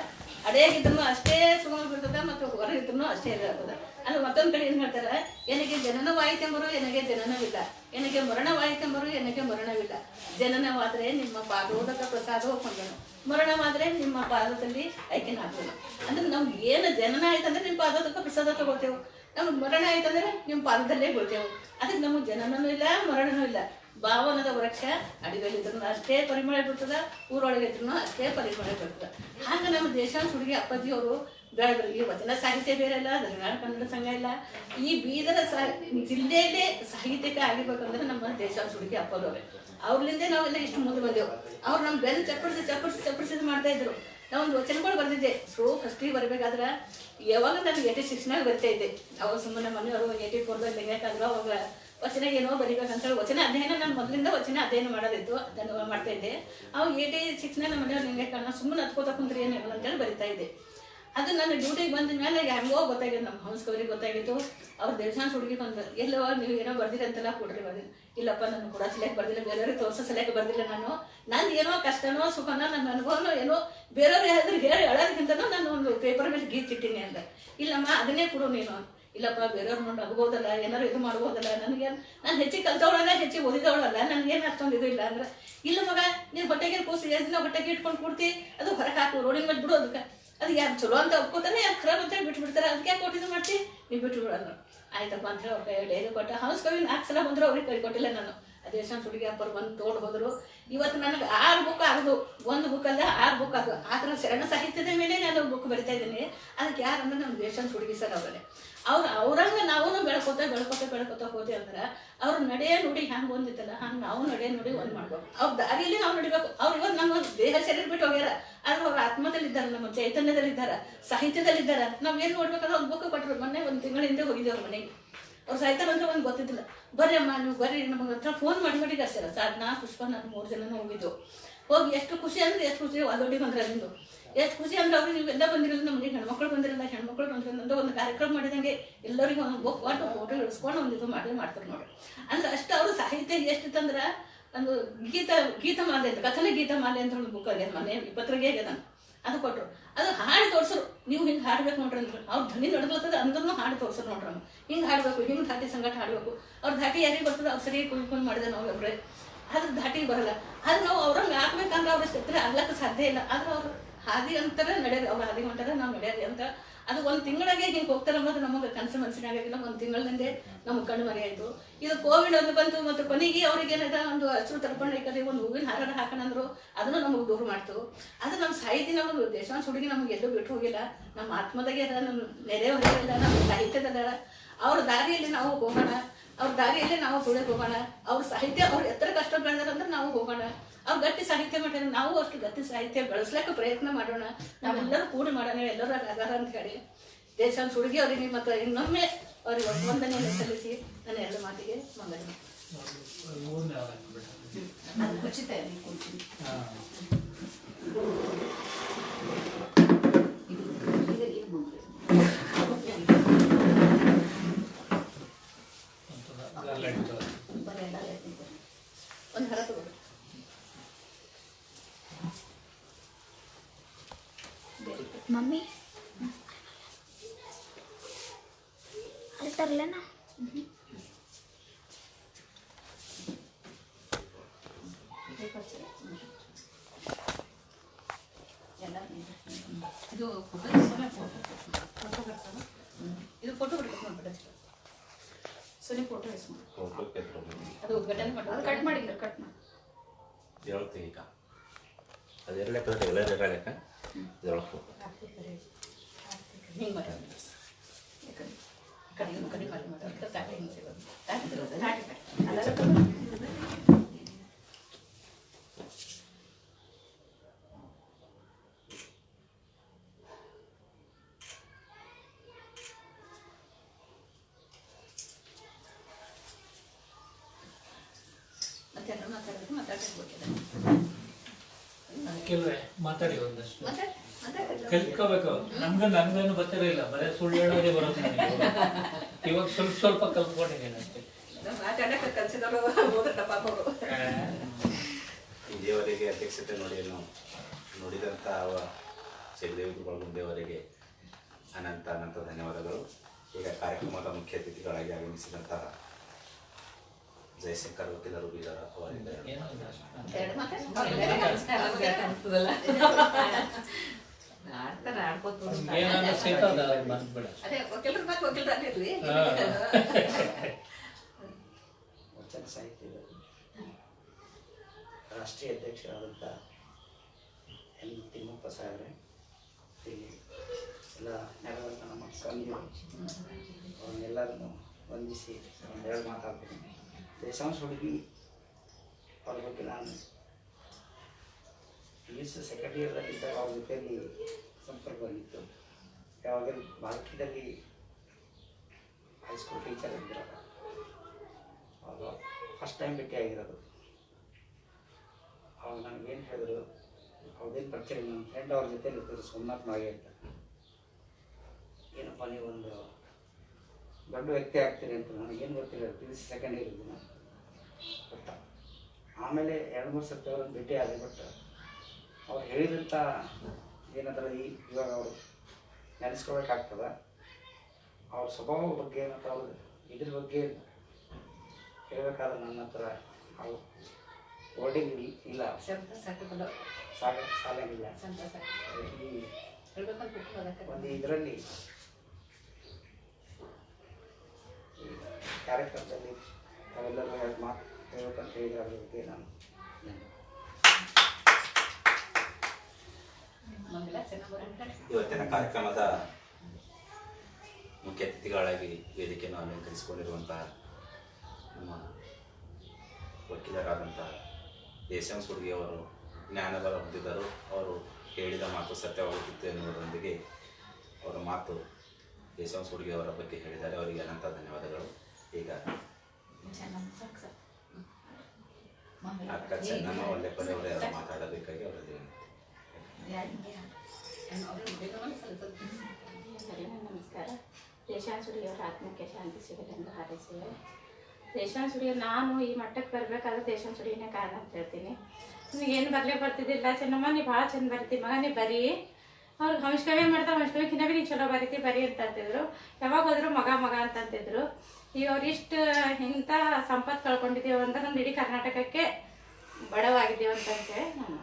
ಅಡೆಯಾಗಿದ್ರು ಅಷ್ಟೇ ಸುಮಾರು ಬಿಡ್ತದ ಮತ್ತು ಹೊರಗಿದ್ರು ಅಷ್ಟೇ ಇದಾಗ್ತದೆ ಅಂದ್ರೆ ಮತ್ತೊಂದು ಕಡೆ ಏನ್ ಹೇಳ್ತಾರೆ? ಎನಗೆ ಜನನವಾಯಿತೆಂಬರು ಎನಗೆ ಜನನವಿಲ್ಲ. ಎನಗೆ ಮರಣವಾಯಿತೆಂಬರು ಎನಗೆ ಮರಣವಿಲ್ಲ. ಜನನವಾದ್ರೆ ನಿಮ್ಮ ಪಾದೋದಕ ಪ್ರಸಾದ ಒಪ್ಪಂದನು. ಮರಣವಾದ್ರೆ ನಿಮ್ಮ ಪಾದದಲ್ಲಿ ಐಕ್ಯನಾಗುವುದು ಅಂದ್ರೆ ನಮ್ಗೆ ಏನು ಜನನ ಆಯ್ತಂದ್ರೆ ನಿಮ್ಮ ಪಾದೋದಕ ಪ್ರಸಾದ ತಗೊಳ್ತೇವೆ. ನಮ್ಗೆ ಮರಣ ಆಯ್ತಂದ್ರೆ ನಿಮ್ಮ ಪಾದದಲ್ಲೇ ಬೀಳ್ತೇವೆ. ಅದಕ್ಕೆ ನಮಗೆ ಜನನೂ ಇಲ್ಲ, ಮರಣನೂ ಇಲ್ಲ. ಭಾವನದ ವೃಕ್ಷ ಅಡಿಗಳಿದ್ರು ಅಷ್ಟೇ ಪರಿಮಳ ಬಿಡ್ತದ ಊರೊಳಗೆ ಇದ್ರು ಅಷ್ಟೇ ಪರಿಮಳ ಬಿಡ್ತದ ಹಂಗೆ ನಮ್ಮ ದೇಶಾಂಶ ಹುಡುಗಿ ಅಪ್ಪಾಜಿಯವರು ಬೆಳೆದ್ರು. ಈ ವಚನ ಸಾಹಿತ್ಯ ಬೇರೆ ಇಲ್ಲ ದಕ್ಷಿಣ ಕನ್ನಡ ಸಂಘ ಇಲ್ಲ. ಈ ಬೀದರ ಸಾ, ಜಿಲ್ಲೆಯಲ್ಲೇ ಸಾಹಿತ್ಯಕ್ಕೆ ಆಗಿರ್ಬೇಕಂದ್ರೆ ನಮ್ಮ ದೇಶ ಹುಡುಗಿ ಅಪ್ಪದವ್ರೆ ಅವ್ರಲಿಂದ ನಾವೆಲ್ಲ ಇಷ್ಟು ಮುಂದೆ ಬಂದೆವು. ಅವ್ರು ನಮ್ಮ ಬೆನ್ನು ಚಪ್ಪಡಿಸಿ ಚಪ್ಪಡಿಸಿ ಚಪ್ಪಡಿಸಿ ಮಾಡ್ತಾ ಇದ್ರು. ನಾವೊಂದು ವಚನಗಳು ಬರ್ದಿದ್ದೆ. ಸ್ಲೋ ಫಸ್ಟಿಗೆ ಬರಬೇಕಾದ್ರೆ, ಯಾವಾಗ ನಾನು ಏಟಿ ಸಿಕ್ಸ್ನಾಗ ಬರ್ತಾ ಇದ್ದೆ. ಅವಾಗ ಸುಮ್ಮನೆ ಮನೆಯವರು ಏಟಿ ಫೋರ್ದಾಗ ಬೇಕಾದ್ರು ಅವಾಗ ವಚನ ಏನೋ ಬರಿಬೇಕಂತೇಳಿ ವಚನ ಅಧ್ಯಯನ ನಾನು ಮೊದಲಿಂದ ವಚನ ಅಧ್ಯಯನ ಮಾಡೋದಿತ್ತು, ಅದನ್ನು ಮಾಡ್ತಾ ಇದ್ದೆ. ಅವಾಗ ಏಟಿ ಸಿಕ್ಸ್ನ ನಮ್ಮ ಮನೆಯವ್ರು ನಿಮಗೆ ಕಾರಣ ಸುಮ್ಮನೆ ಹತ್ಕೋತ ಕುಂತ್ರಿ ಏನು ಅಂತೇಳಿ ಬರಿತಾ ಇದ್ದೆ. ಅದು ನನ್ನ ಡ್ಯೂಟಿಗೆ ಬಂದ ಮೇಲೆ ಹೆಂಗೋ ಗೊತ್ತಾಗಿದೆ ನಮ್ಮ ಹಂಸ್ಕವರಿಗೆ ಗೊತ್ತಾಗಿತ್ತು. ಅವ್ರ ದೇವಸ್ಥಾನ ಹುಡುಗಿ ಬಂದು ಎಲ್ಲೋ ನೀವು ಏನೋ ಬರ್ದಿರ ಅಂತೆಲ್ಲ ಕೊಡ್ರಿ ಬರ್ದಿ ಇಲ್ಲಪ್ಪ ನಾನು ಕೂಡ ಸಲಹೆ ಬರ್ದಿಲ್ಲ ಬೇರೆಯವ್ರಿಗೆ ತೋರ್ಸೋ ಸಲಹೆ ಬರ್ದಿಲ್ಲ ನಾನು. ನಂದು ಏನೋ ಕಷ್ಟನೋ ಸುಖನೋ ನನ್ನ ಅನುಭವನೋ ಏನೋ ಬೇರೆಯವ್ರು ಹೇಳಿದ್ರೆ ಹೇಳಿ ಹೇಳೋದಕ್ಕಿಂತನೂ ನಾನು ಒಂದು ಪೇಪರ್ ಮೇಲೆ ಗೀಚಿಟ್ಟಿನಿ ಅಂದೆ. ಇಲ್ಲಮ್ಮ, ಅದನ್ನೇ ಕೊಡು ನೀನು. ಇಲ್ಲಪ್ಪ, ಬೇರೆಯವ್ರು ನೋಡಿ ನಗ್ಬೋದಲ್ಲ, ಏನಾರು ಇದು ಮಾಡ್ಬೋದಲ್ಲ ನನಗೆ ನಾನು ಹೆಚ್ಚಿಗೆ ಕಲ್ತವಳಲ್ಲ, ಹೆಚ್ಚಿಗೆ ಓದಿದವಳಲ್ಲ, ನನಗೇನು ಅಷ್ಟೊಂದು ಇದು ಇಲ್ಲ ಅಂದ್ರೆ, ಇಲ್ಲ ಮಗ, ನೀನು ಬಟ್ಟೆಗೆ ಕೂಸಿ ಎಷ್ಟು ದಿನ ಬಟ್ಟೆಗೆ ಇಟ್ಕೊಂಡು ಕೊಡ್ತಿ, ಅದು ಹೊರಗೆ ಹಾಕು, ರೋಡಿನ ಮೇಲೆ ಬಿಡು ಅದಕ್ಕೆ ಅದು ಯಾರು ಚಲೋ ಅಂತ ಒಪ್ಕೋತಾನೆ, ಯಾರು ಖರಾಬ್ ಅಂತ ಹೇಳಿ ಬಿಟ್ಬಿಡ್ತಾರೆ ಅದಕ್ಕೆ ಯಾಕೆ ಕೊಟ್ಟಿದ್ದು ಮಾಡ್ತಿ? ನೀವು ಬಿಟ್ಟು ಆಯ್ತಪ್ಪ, ಅಂತ ಹೇಳಿ ಅವ್ರ ಕೈ ಡೈರಿ ಕೊಟ್ಟ. ಹೌಸ್ ಕವಿ ನಾಲ್ಕು ಸಲ ಬಂದ್ರು ಅವ್ರಿಗೆ ಕೈ ಕೊಟ್ಟಿಲ್ಲ ನಾನು. ಅದೇ ಹುಡುಗಿ ಅಪ್ಪರು ಬಂದು ತೋಡ್ ಹೋದ್ರು. ಇವತ್ತು ನನಗೆ ಆರು ಬುಕ್ ಆಗದು ಒಂದು ಬುಕ್ ಅಲ್ಲ, ಆರು ಬುಕ್ ಅದು. ಆ ಥರ ಶರಣ ಸಾಹಿತ್ಯದ ಮೇಲೆ ನಾನು ಬುಕ್ ಬರಿತಾ ಇದ್ದೀನಿ. ಅದಕ್ಕೆ ಯಾರಂದ್ರೆ ನಮ್ಮ ದೇಶ ಹುಡುಗಿ ಸರ್ ಅವರೇ. ಅವ್ರು ಅವ್ರಂಗ ನಾವು ಬೆಳ್ಕೊತ ಬೆಳ್ಕೊತ ಬೆಳ್ಕೊತ ಹೋದೆ ಅಂದ್ರೆ ಅವ್ರ ನಡೆ ನುಡಿ ಹಂಗೆ ಬಂದಿತ್ತಲ್ಲ, ಹಂಗೆ ನಾವು ನಡೆ ನುಡಿ ಒಂದು ಮಾಡ್ಬೇಕು. ಅವ್ರ ದಾರಿಯಲ್ಲಿ ನಾವು ನಡಿಬೇಕು. ಅವ್ರ ಇವತ್ತು ನಮ್ಮ ದೇಹ ಶರೀರ ಬಿಟ್ಟು ಹೋಗ್ಯಾರ. ಆದ್ರೆ ಅವ್ರ ಆತ್ಮದಲ್ಲಿ ಇದ್ದಾರೆ ನಮ್ಮ ಚೈತನ್ಯದಲ್ಲಿ ಇದ್ದಾರ ಸಾಹಿತ್ಯದಲ್ಲಿ ಇದ್ದಾರೆ ನಾವ್ ಏನ್ ನೋಡ್ಬೇಕಂದ್ರೆ ಅವ್ರ ಬುಕ್ ಕೊಟ್ಟರು ಮೊನ್ನೆ ಒಂದು ತಿಂಗಳ ಹಿಂದೆ ಹೋಗಿದ್ದೆ ಅವ್ರ ಮನೆಗೆ. ಅವ್ರು ಸಹಿತ ಬಂದ್ರೆ ಒಂದು ಗೊತ್ತಿದ್ದಿಲ್ಲ. ಬರ್ರಿ ಅಮ್ಮ, ನೀವು ಬರ್ರಿ, ನಮಗೆ ಹತ್ರ ಫೋನ್ ಮಾಡಿ ಕರ್ಸ್ಯಾರ ಸಾಧನಾ, ಪುಷ್ಪ, ನಾನು ಮೂರು ಜನ ಹೋಗಿದ್ದು ಹೋಗಿ ಎಷ್ಟು ಖುಷಿ ಅಂದ್ರೆ ಎಷ್ಟು ಖುಷಿ ಅದೊಡ್ಡಿ ಬಂದ್ರೆ ನಿಂದು. ಎಷ್ಟು ಖುಷಿ ಅಂದ್ರೆ ಅವ್ರಿಗೆ ನೀವೆಲ್ಲ ಬಂದಿರಲ್ಲ ನಮಗೆ, ಹೆಣ್ಮಕ್ಳು ಬಂದಿರಲ್ಲ, ಹೆಣ್ಮಕ್ಳು ಅಂತ ಒಂದು ಕಾರ್ಯಕ್ರಮ ಮಾಡಿದಂಗೆ ಎಲ್ಲರಿಗೂ ಒಂದು ಬುಕ್ ಒಟ್ಟು ಫೋಟೋ ಇಳಿಸ್ಕೊಂಡು ಒಂದು ಇದು ಮಾಡಿ ಮಾಡ್ತಾರೆ ನೋಡಿ ಅಂದ್ರೆ ಅಷ್ಟು ಅವರು ಸಾಹಿತ್ಯ ಎಷ್ಟಿತ್ತಂದ್ರೆ ಒಂದು ಗೀತ ಗೀತ ಮಾಲೆ ಅಂತ, ಕಥನ ಗೀತಮಾಲೆ ಅಂತ ಒಂದು ಬುಕ್ ಆಗ್ಯದ ಮನೆ ಇಪ್ಪತ್ತರಿಗೆ ಆಗ್ಯದ ಅದು. ಕೊಟ್ಟರು ಅದು ಹಾಡು ತೋರ್ಸರು. ನೀವು ಹಿಂಗೆ ಹಾಡ್ಬೇಕು ನೋಡ್ರಿ ಅಂದ್ರೆ. ಅವ್ರ ಧ್ವನಿ ನಡ್ದೋತದ ಅಂದ್ರೂ ಹಾಡು ತೋರಿಸ್ರು ನೋಡ್ರಿ ಅವ್ನು ಹಿಂಗೆ ಹಾಡ್ಬೇಕು, ಹಿಂಗೆ ಧಾಟಿ ಸಂಗಟ ಹಾಡ್ಬೇಕು. ಅವ್ರ ಧಾಟಿ ಯಾರಿಗೆ ಬರ್ತದೆ ಅವ್ರು ಸರಿ ಕುಯ್ಕೊಂಡು ಮಾಡಿದೆ ನಾವು ಒಬ್ರೆ ಅದ್ರ ಧಾಟಿ ಬರಲ್ಲ. ಆದ್ರೆ ನಾವು ಅವ್ರಂಗೆ ಹಾಕ್ಬೇಕಂದ್ರೆ ಅವ್ರ ಸ್ಥಿತಿ ಆಗ್ಲಕ್ಕೆ ಸಾಧ್ಯ ಇಲ್ಲ. ಆದ್ರೆ ಅವ್ರು ಹಾದಿ ಅಂತಾರೆ ನಡೆಯೋದು ಅವ್ರ ಹಾದಿ ಹೊಂಟಾರ ನಾವು ನಡೆಯರಿ ಅಂತ. ಅದು ಒಂದು ತಿಂಗಳಾಗೆ ಹಿಂಗೆ ಹೋಗ್ತಾರೆ ಅನ್ನೋದು ನಮಗೆ ಕನಸು ಮನಸ್ಸಿನಾಗಿಲ್ಲ ಒಂದು ತಿಂಗಳಿಂದೆ ನಮ್ಗೆ ಕಣ್ಣು ಮರೆ ಆಯಿತು. ಇದು ಕೋವಿಡ್ ಒಂದು ಬಂತು ಮತ್ತು ಕೊನೆಗೆ ಅವ್ರಿಗೆ ಏನಿದೆ, ಒಂದು ಹಸಿರು ತರ್ಕೊಂಡು ಒಂದು ಹೂವಿನ ಹಾರ ಹಾಕೋಣಂದ್ರು ಅದನ್ನು ನಮಗೆ ದೂರ ಮಾಡ್ತು. ಅದು ನಮ್ಮ ಸಾಹಿತ್ಯ ನಮಗೆ ದೇಶಾಂಶ ಹುಡುಗಿ ನಮ್ಗೆ ಎಲ್ಲೂ ಬಿಟ್ಟು ಹೋಗಿಲ್ಲ. ನಮ್ಮ ಆತ್ಮದಾಗೆ ಅದ, ನಮ್ಮ ನೆರೆ ಹೊರಗಿಲ್ಲ ನಮ್ಮ ಸಾಹಿತ್ಯದ ಅವ್ರ ದಾರಿಯಲ್ಲಿ ನಾವು ಹೋಗೋಣ, ಅವ್ರ ದಾರಿಯಲ್ಲಿ ನಾವು ತುಳಿದು ಹೋಗೋಣ, ಅವ್ರ ಸಾಹಿತ್ಯ ಅವ್ರ ಎತ್ತರ ಕಷ್ಟ ಬೆಳೆದಾರಂದ್ರೆ ನಾವು ಹೋಗೋಣ. ಅವ್ರು ಗಟ್ಟಿ ಸಾಹಿತ್ಯ ಮಾಡಿದ್ರೆ ನಾವು ಅಷ್ಟು ಗಟ್ಟಿ ಸಾಹಿತ್ಯ ಬೆಳೆಸ್ಲಿಕ್ಕೆ ಪ್ರಯತ್ನ ಮಾಡೋಣ. ನಾವೆಲ್ಲರೂ ಕೂಡಿ ಮಾಡೋಣ, ಎಲ್ಲರೂ ಆಗಾರ ಅಂತ ಹೇಳಿ. ದೇಶಾಂಶ ಹುಡುಗಿ ಅವರಿಗೆ ಮತ್ತು ಇನ್ನೊಮ್ಮೆ ಅವ್ರಿಗೆ ವಂದನೆಯನ್ನು ಸಲ್ಲಿಸಿ ನನ್ನ ಎಲ್ಲ ಮಾತಿಗೆ ಮಂಗನ ಹೂವನ್ನ ಹಾಕ್ಬಿಡು. ಅದು ಖಚಿತ ನೀವು ಕೊಡ್ತೀನಿ ಹಾ. ಇದು ಇದು ಇದು ಮುಂದೆ. ಒಂಥರ garland ತರ. ಬರೀ ಎಲ್ಲ ಹೇಳ್ತೀನಿ. ಒಂದು ಹರ ತಗೋಬೇಕು ಮಮ್ಮಿ? ಅಲ್ಲಿ ತರಲೇನಾ? ಇದೇ. ಎಲ್ಲ ಫೋಟೋ ಬಿಡ್ಬೇಕು ನೋಡ್ಬಿಟ್ಟು ಸೊ ನೀವು ಫೋಟೋ ಯೂಸ್ ಮಾಡಿ. ಅದು ಉದ್ಘಾಟನೆ ಅದು ಮಾಡೋದು ಕಟ್ ಮಾಡಿದ್ರೆ ಕಟ್ ಮಾಡಿ. ಹೇಳ್ತೀನಿ ಈಗ ಅದೆರಡು ಲೆಕ್ಕ ಎಲ್ಲರೂ ಇರೋ దొరకపోతుంది ಕಲ್ತ್ಕೋಬೇಕು. ನಮ್ಗ ನನ್ಗೇನು ಗೊತ್ತಿರಲಿಲ್ಲ ಬರೀ ಸುಳ್ಳು ಹೇಳೋದೇ ಬರುತ್ತೆ ನನಗೆ. ಇವಾಗ ಸ್ವಲ್ಪ ಸ್ವಲ್ಪ ಕಲ್ತ್ಕೊಂಡಿದ್ದೀನಿ ಅಷ್ಟೇ. ಇಲ್ಲಿಯವರೆಗೆ ಅಧ್ಯಕ್ಷತೆ ನೋಡಿ ನಾವು ನೋಡಿದಂಥ ಅವ ಜಗದೇವಿ ಅನಂತ ಅನಂತ ಧನ್ಯವಾದಗಳು. ಈಗ ಕಾರ್ಯಕ್ರಮದ ಮುಖ್ಯ ಅತಿಥಿಗಳಾಗಿ ಆಗಮಿಸಿದಂತಹ ಜಯಶಂಕರ್ ವಕೀಲರು ಬೀದರ್ ಅವರಿಂದ ಆಡ್ತಾರೆ ಆಡ್ಕೋತ ಸಿಗ್ತದ ಬಂದ್ಬಿಡ. ಅದೇ ವಕೀಲರು. ವಚನ ಸಾಹಿತ್ಯದ ರಾಷ್ಟ್ರೀಯ ಅಧ್ಯಕ್ಷರಾದಂಥ ಎಲ್. ತಿಮ್ಮಪ್ಪ ಸಾಹೇಬ್ರೆ ಇಲ್ಲಿ ಎಲ್ಲ ನೆರವಂತ ನಮ್ಮ ಸ್ವಾಮಿಯವರು. ಅವ್ರನ್ನೆಲ್ಲರನ್ನು ವಂದಿಸಿ ಒಂದೆರಡು ಮಾತಾಡ್ತೀನಿ. ದೇಶಾಂಶ ಹುಡುಗಿ ಅವ್ರ ಬಗ್ಗೆ ನಾನು ಪಿ ಯು ಸಿ ಸೆಕೆಂಡ್ ಇಯರ್ದಲ್ಲಿದ್ದಾಗ ಅವ್ರ ಜೊತೆಯಲ್ಲಿ ಸಂಪರ್ಕ ಬಂದಿತ್ತು. ಯಾವಾಗ ಬಾಲ್ಕಿದಲ್ಲಿ ಹೈಸ್ಕೂಲ್ ಟೀಚರ್ ಇದ್ರಲ್ಲ ಅವಾಗ ಫಸ್ಟ್ ಟೈಮ್ ಭೇಟಿ ಆಗಿರೋದು. ಅವಾಗ ನನಗೇನು ಹೇಳಿದ್ರು ಅವ್ರದ್ದೇನು ಪರಿಚಯ ನನ್ನ ಫ್ರೆಂಡ್ ಅವ್ರ ಜೊತೆ ಇದ್ದರು ಸೋಮನಾಥ್ ನಾಗೆ ಅಂತ. ಏನಪ್ಪ ನೀವೊಂದು ದೊಡ್ಡ ವ್ಯಕ್ತಿ ಆಗ್ತೀರಿ ಅಂತ ನನಗೇನು ಗೊತ್ತಿಲ್ಲ P U C second year ಇದ್ದೀನಿ ಆಮೇಲೆ ಎರಡು ಮೂರು ಸರ್ತಿ ಅವ್ರನ್ನ ಭೇಟಿ ಆದರೆ ಬಟ್ ಅವ್ರು ಹೇಳಿದಂಥ ಏನಂದ್ರೆ ಈ ಇವಾಗ ಅವರು ನೆನೆಸ್ಕೊಳಕಾಗ್ತದ ಅವ್ರ ಸ್ವಭಾವ ಬಗ್ಗೆ ಮತ್ತು ಅವ್ರ ಇದ್ರ ಬಗ್ಗೆ ಹೇಳ್ಬೇಕಾದ್ರೆ ನನ್ನ ಹತ್ರ ಅವ್ರು ವರ್ಡಿಂಗ್ ಇಲ್ಲ. ಸಾಕ ಸಾಲಂಗಿಲ್ಲ ಈ ಒಂದು ಇದರಲ್ಲಿ ಕಾರ್ಯಕ್ರಮದಲ್ಲಿ ತಾವೆಲ್ಲರೂ ಎರಡು ಮಾತು ಹೇಳ್ಬೇಕಂತ ಹೇಳಿದ್ರೆ ಅದ್ರ ಬಗ್ಗೆ ನಾನು ನಮ್ಗೆಲ್ಲ ಚೆನ್ನಾಗಿ ಬರುತ್ತೆ ಇವತ್ತಿನ ಕಾರ್ಯಕ್ರಮದ ಮುಖ್ಯ ಅತಿಥಿಗಳಾಗಿ ವೇದಿಕೆಯನ್ನು ಅಲಂಕರಿಸಿಕೊಂಡಿರುವಂತಹ ನಮ್ಮ ವಕೀಲರಾದಂಥ ದೇಶಾಂಶ ಹುಡುಗಿ ಅವರು ಜ್ಞಾನಬಲ ಹೊಂದಿದ್ದರು. ಅವರು ಹೇಳಿದ ಮಾತು ಸತ್ಯವಾಗುತ್ತಿತ್ತು ಎನ್ನುವುದರೊಂದಿಗೆ ಅವರ ಮಾತು ಹುಡುಗಿ ಅವರ ಬಗ್ಗೆ ಹೇಳಿದ್ದಾರೆ. ಅವರಿಗೆ ಅನಂತ ಧನ್ಯವಾದಗಳು. ಈಗ ಅಕ್ಕ ಚೆನ್ನಮ್ಮ ಒಳ್ಳೆ ಪದೇ ಅವರು ಮಾತಾಡಬೇಕಾಗಿ ಅವರಲ್ಲಿ ವಿನಂತಿ. ಯಶಾನ್ ನಮಸ್ಕಾರ ದೇಶಾಂಸುಡಿಯವರ ಆತ್ಮಕ್ಕೆ ಶಾಂತಿ ಸಿಗಲೆಂದು ಹಾರೈಸಿದೆ ದೇಶಾಂಸುಡಿಯ ನಾನು ಈ ಮಟ್ಟಕ್ಕೆ ಬರಬೇಕಾದ್ರೆ ದೇಶಾಂಸುಡಿಯೇ ಕಾರಣ ಅಂತ ಹೇಳ್ತೀನಿ ನಿಮ್ಗೆ ಏನು ಬರಲೇ ಬರ್ತಿದ್ದಿಲ್ಲ ಚೆನ್ನಮ್ಮ ನೀ ಭಾಳ ಚೆಂದ ಬರ್ತಿ ಮಗ ನೀ ಬರೀ ಅವ್ರಿಗೆ ಹಂಶ್ಕವೇ ಮಾಡ್ತಾವೆ ಹಂಚ್ಕವಿಕಿನ ಭೀ ನೀವು ಚಲೋ ಬರೀತಿ ಬರೀ ಅಂತ ಅಂತಿದ್ರು ಯಾವಾಗ ಹೋದ್ರು ಮಗ ಮಗ ಅಂತ ಅಂತಿದ್ರು ಈಗ ಅವ್ರು ಇಷ್ಟು ಇಂಥ ಸಂಪತ್ತು ಕಳ್ಕೊಂಡಿದ್ದೀವಿ ಅಂದ್ರೆ ನಮ್ಮ ಇಡೀ ಕರ್ನಾಟಕಕ್ಕೆ ಬಡವಾಗಿದ್ದೀವಿ ಅಂತಂತೇಳಿ ನಾನು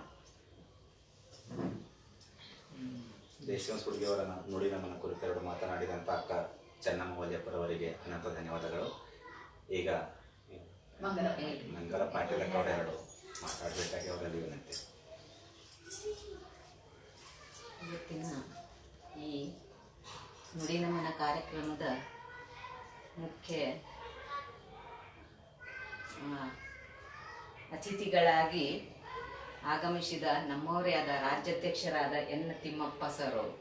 ಹುಡುಗಿಯವರ ನುಡಿ ನಮ್ಮನ್ನು ಕುರಿತು ಎರಡು ಮಾತನಾಡಿದಂಥ ಅಕ್ಕ ಚೆನ್ನಮ್ಮ ವಲ್ಯಪ್ಪರವರಿಗೆ ಅನಂತ ಧನ್ಯವಾದಗಳು. ಈಗ ಮಂಗಲ ಪಾಟೀಲ್ ಅವರೆರಡು ಮಾತಾಡಬೇಕಾಗಿ ಅವರಲ್ಲಿ ವಿನಂತಿ. ಇವತ್ತಿನ ಈ ನುಡಿನಮನ ಕಾರ್ಯಕ್ರಮದ ಮುಖ್ಯ ಅತಿಥಿಗಳಾಗಿ ಆಗಮಿಸಿದ ನಮ್ಮವರೇ ಆದ ರಾಜ್ಯಾಧ್ಯಕ್ಷರಾದ ಎನ್ ತಿಮ್ಮಪ್ಪ ಸರ್ ಅವರು.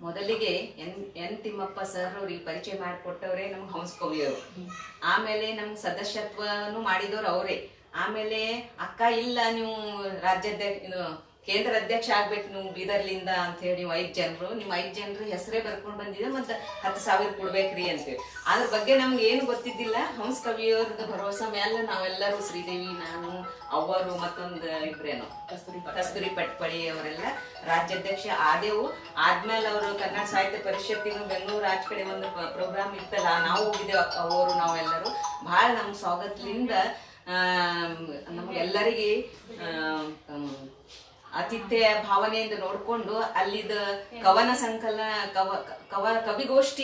ಮೊದಲಿಗೆ ಎನ್ ಎನ್ ತಿಮ್ಮಪ್ಪ ಸರ್ ಅವ್ರಿಗೆ ಪರಿಚಯ ಮಾಡಿಕೊಟ್ಟವ್ರೆ ನಮ್ಗೆ ಹಂಸಕವಿಯವರು ಆಮೇಲೆ ನಮ್ಗೆ ಸದಸ್ಯತ್ವನು ಮಾಡಿದವ್ರು ಅವರೇ. ಆಮೇಲೆ ಅಕ್ಕ ಇಲ್ಲ ನೀವು ರಾಜ್ಯಾಧ್ಯಕ್ಷ ಕೇಂದ್ರ ಅಧ್ಯಕ್ಷ ಆಗ್ಬೇಕು ನೀವು ಬೀದರ್ಲಿಂದ ಅಂತ ಹೇಳಿ ನೀವು ಐದು ಜನರು, ನಿಮ್ಮ ಐದು ಜನರು ಹೆಸರೇ ಬರ್ಕೊಂಡು ಬಂದಿದೆ ಮತ್ತೆ ಹತ್ತು ಸಾವಿರ ಕೊಡ್ಬೇಕ್ರಿ ಅಂತೇಳಿ ಅದ್ರ ಬಗ್ಗೆ ನಮ್ಗೆ ಏನು ಗೊತ್ತಿದ್ದಿಲ್ಲ. ಹಂಸ ಕವಿಯವ್ರದ್ದು ಭರವಸೆ ಮೇಲೆ ನಾವೆಲ್ಲರೂ ಶ್ರೀದೇವಿ, ನಾನು ಅವರು ಮತ್ತೊಂದು ಇಬ್ರೇನು, ಕಸ್ತೂರಿ ಪಟ್ಪಳಿ ಅವರೆಲ್ಲ ರಾಜ್ಯಾಧ್ಯಕ್ಷ ಆದೇವು. ಆದ್ಮೇಲೆ ಅವರು ಕನ್ನಡ ಸಾಹಿತ್ಯ ಪರಿಷತ್ತಿನ ಬೆಂಗಳೂರು ಆಚ ಕಡೆ ಒಂದು ಪ್ರೋಗ್ರಾಮ್ ಇತ್ತಲ್ಲ, ನಾವು ಹೋಗಿದ್ದೇವೆ ಅವರು, ನಾವೆಲ್ಲರೂ. ಭಾಳ ನಮ್ಮ ಸ್ವಾಗತದಿಂದ ನಮಗೆಲ್ಲರಿಗೆ ಆತಿಥ್ಯ ಭಾವನೆಯಿಂದ ನೋಡ್ಕೊಂಡು ಅಲ್ಲಿದ ಕವನ ಸಂಕಲನ, ಕವ ಕವ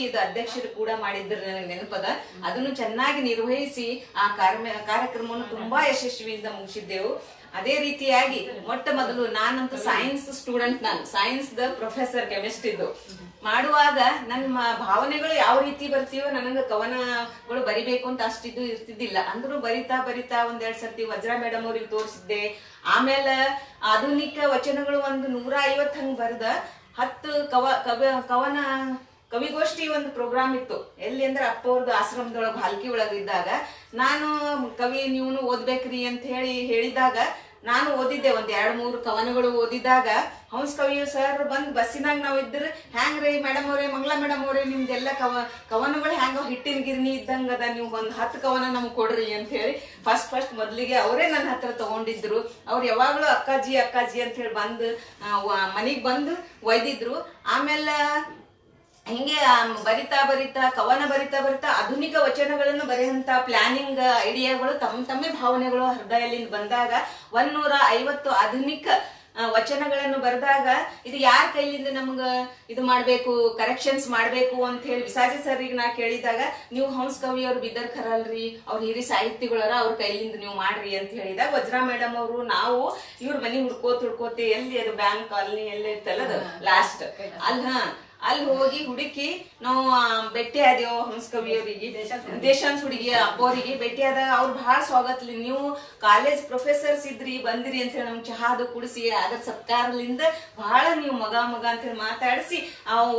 ಇದು ಅಧ್ಯಕ್ಷರು ಕೂಡ ಮಾಡಿದ್ರು ನನಗೆ ನೆನಪದ. ಅದನ್ನು ಚೆನ್ನಾಗಿ ನಿರ್ವಹಿಸಿ ಆ ಕಾರ್ಯ ಕಾರ್ಯಕ್ರಮವನ್ನು ತುಂಬಾ ಯಶಸ್ವಿಯಿಂದ ಮುಗಿಸಿದ್ದೆವು. ಅದೇ ರೀತಿಯಾಗಿ ಮೊಟ್ಟ ಮೊದಲು ನಾನಂತೂ ಸೈನ್ಸ್ ಸ್ಟೂಡೆಂಟ್ ನಾನು. ಸೈನ್ಸ್ ದ ಪ್ರೊಫೆಸರ್ ಕೆಮಿಸ್ಟ್ರಿದು ಮಾಡುವಾಗ ನನ್ನ ಭಾವನೆಗಳು ಯಾವ ರೀತಿ ಬರ್ತೀವೋ ನನಗೆ ಕವನಗಳು ಬರಿಬೇಕು ಅಂತ ಅಷ್ಟಿದ್ದು ಇರ್ತಿದ್ದಿಲ್ಲ. ಅಂದ್ರೂ ಬರಿತಾ ಬರಿತಾ ಒಂದೆರಡು ಸರ್ತಿ ವಜ್ರ ಮೇಡಮ್ ಅವ್ರಿಗೆ ತೋರಿಸಿದ್ದೆ. ಆಮೇಲೆ ಆಧುನಿಕ ವಚನಗಳು ಒಂದು ನೂರ ಐವತ್ತು ಹಂಗೆ ಬರೆದ. ಹತ್ತು ಕವ ಕವ, ಕವನ, ಕವಿಗೋಷ್ಠಿ ಒಂದು ಪ್ರೋಗ್ರಾಮ್ ಇತ್ತು. ಎಲ್ಲಿ ಅಂದ್ರೆ ಅಪ್ಪ ಅವ್ರದ್ದು ಆಶ್ರಮದೊಳಗೆ, ಹಾಲ್ಕಿ ಒಳಗಿದ್ದಾಗ ನಾನು, ಕವಿ ನೀವು ಓದ್ಬೇಕ್ರಿ ಅಂತ ಹೇಳಿ ಹೇಳಿದಾಗ ನಾನು ಓದಿದ್ದೆ, ಒಂದ್ ಎರಡ್ ಮೂರು ಕವನಗಳು ಓದಿದಾಗ, ಹಂಸ ಕವಿಯು ಸರ್ ಬಂದ್ ಬಸ್ಸಿನಾಗ ನಾವ್ ಇದ್ರ ರೀ ಮೇಡಮ್ ಅವ್ರೆ, ಮಂಗ್ಲಾ ಮೇಡಮ್ ಅವ್ರೆ, ನಿಮ್ದೆಲ್ಲ ಕವ, ಕವನಗಳು ಹ್ಯಾಂಗ? ಹಿಟ್ಟಿನ ಗಿರ್ನಿ ಇದ್ದಂಗ ಅದ, ನೀವು ಒಂದ್ ಹತ್ತು ಕವನ ನಮ್ಗೆ ಕೊಡ್ರಿ ಅಂತ ಹೇಳಿ ಫಸ್ಟ್ ಫಸ್ಟ್ ಮೊದ್ಲಿಗೆ ಅವರೇ ನನ್ನ ಹತ್ರ ತಗೊಂಡಿದ್ರು. ಅವ್ರು ಯಾವಾಗ್ಲೂ ಅಕ್ಕಾಜಿ ಅಕ್ಕಾಜಿ ಅಂತ ಹೇಳಿ ಬಂದು ಮನೆಗೆ ಬಂದು ಒಯ್ದಿದ್ರು. ಆಮೇಲೆ ಹಿಂಗೆ ಬರಿತಾ ಬರಿತಾ ಕವನ ಬರಿತಾ ಬರಿತಾ ಆಧುನಿಕ ವಚನಗಳನ್ನು ಬರೆಯುವಂತ ಪ್ಲಾನಿಂಗ್ ಐಡಿಯಾಗಳು ತಮ್ಮ ತಮ್ಮೇ ಭಾವನೆಗಳು ಹೃದಯದಿಂದ ಬಂದಾಗ ಒಂದೂರ ಐವತ್ತು ಆಧುನಿಕ ವಚನಗಳನ್ನು ಬರೆದಾಗ ಇದು ಯಾರ ಕೈಲಿಂದ ನಮ್ಗ ಇದು ಮಾಡ್ಬೇಕು ಕರೆಕ್ಷನ್ಸ್ ಮಾಡ್ಬೇಕು ಅಂತ ಹೇಳಿ ವಿಸಾಜಿ ಸರ್ರಿಗೆ ನಾ ಕೇಳಿದಾಗ ನೀವು ಹಂಸ್ ಕವಿ ಅವ್ರು ಬಿದರ್ ಖರಲ್ರಿ ಅವ್ರ ಹಿರಿ ಸಾಹಿತಿಗಳರ ಅವ್ರ ಕೈಲಿಂದ ನೀವು ಮಾಡ್ರಿ ಅಂತ ಹೇಳಿದಾಗ ವಜ್ರಾ ಮೇಡಮ್ ಅವರು ನಾವು ಇವ್ರ ಮನೆ ಹುಡ್ಕೋತ ಹುಡ್ಕೋತಿ ಎಲ್ಲಿ ಅದು ಬ್ಯಾಂಕ್ ಕಾಲನಿ ಎಲ್ಲಿ ಇರ್ತಲ್ಲ ಅದು ಲಾಸ್ಟ್ ಅಲ್ಲ ಅಲ್ಲಿ ಹೋಗಿ ಹುಡುಕಿ ನಾವು ಭೇಟಿ ಆದೇವು ಹಂಸ ಕವಿಯವರಿಗೆ ದೇಶಾಂತ್ ಹುಡುಗಿ ಅಪ್ಪೋರಿಗೆ ಭೇಟಿ ಆದಾಗ ಅವ್ರು ಬಹಳ ಸ್ವಾಗತ್ಲಿ ನೀವು ಕಾಲೇಜ್ ಪ್ರೊಫೆಸರ್ಸ್ ಇದ್ರಿ, ಬಂದಿರಿ ಅಂತ ಹೇಳಿ ನಮ್ಗೆ ಚಹಾದು ಕುಡಿಸಿ, ಅದ್ರ ಸತ್ಕಾರದಿಂದ ಬಹಳ ನೀವು ಮಗ ಮಗ ಅಂತ ಹೇಳಿ ಮಾತಾಡಿಸಿ, ಅವು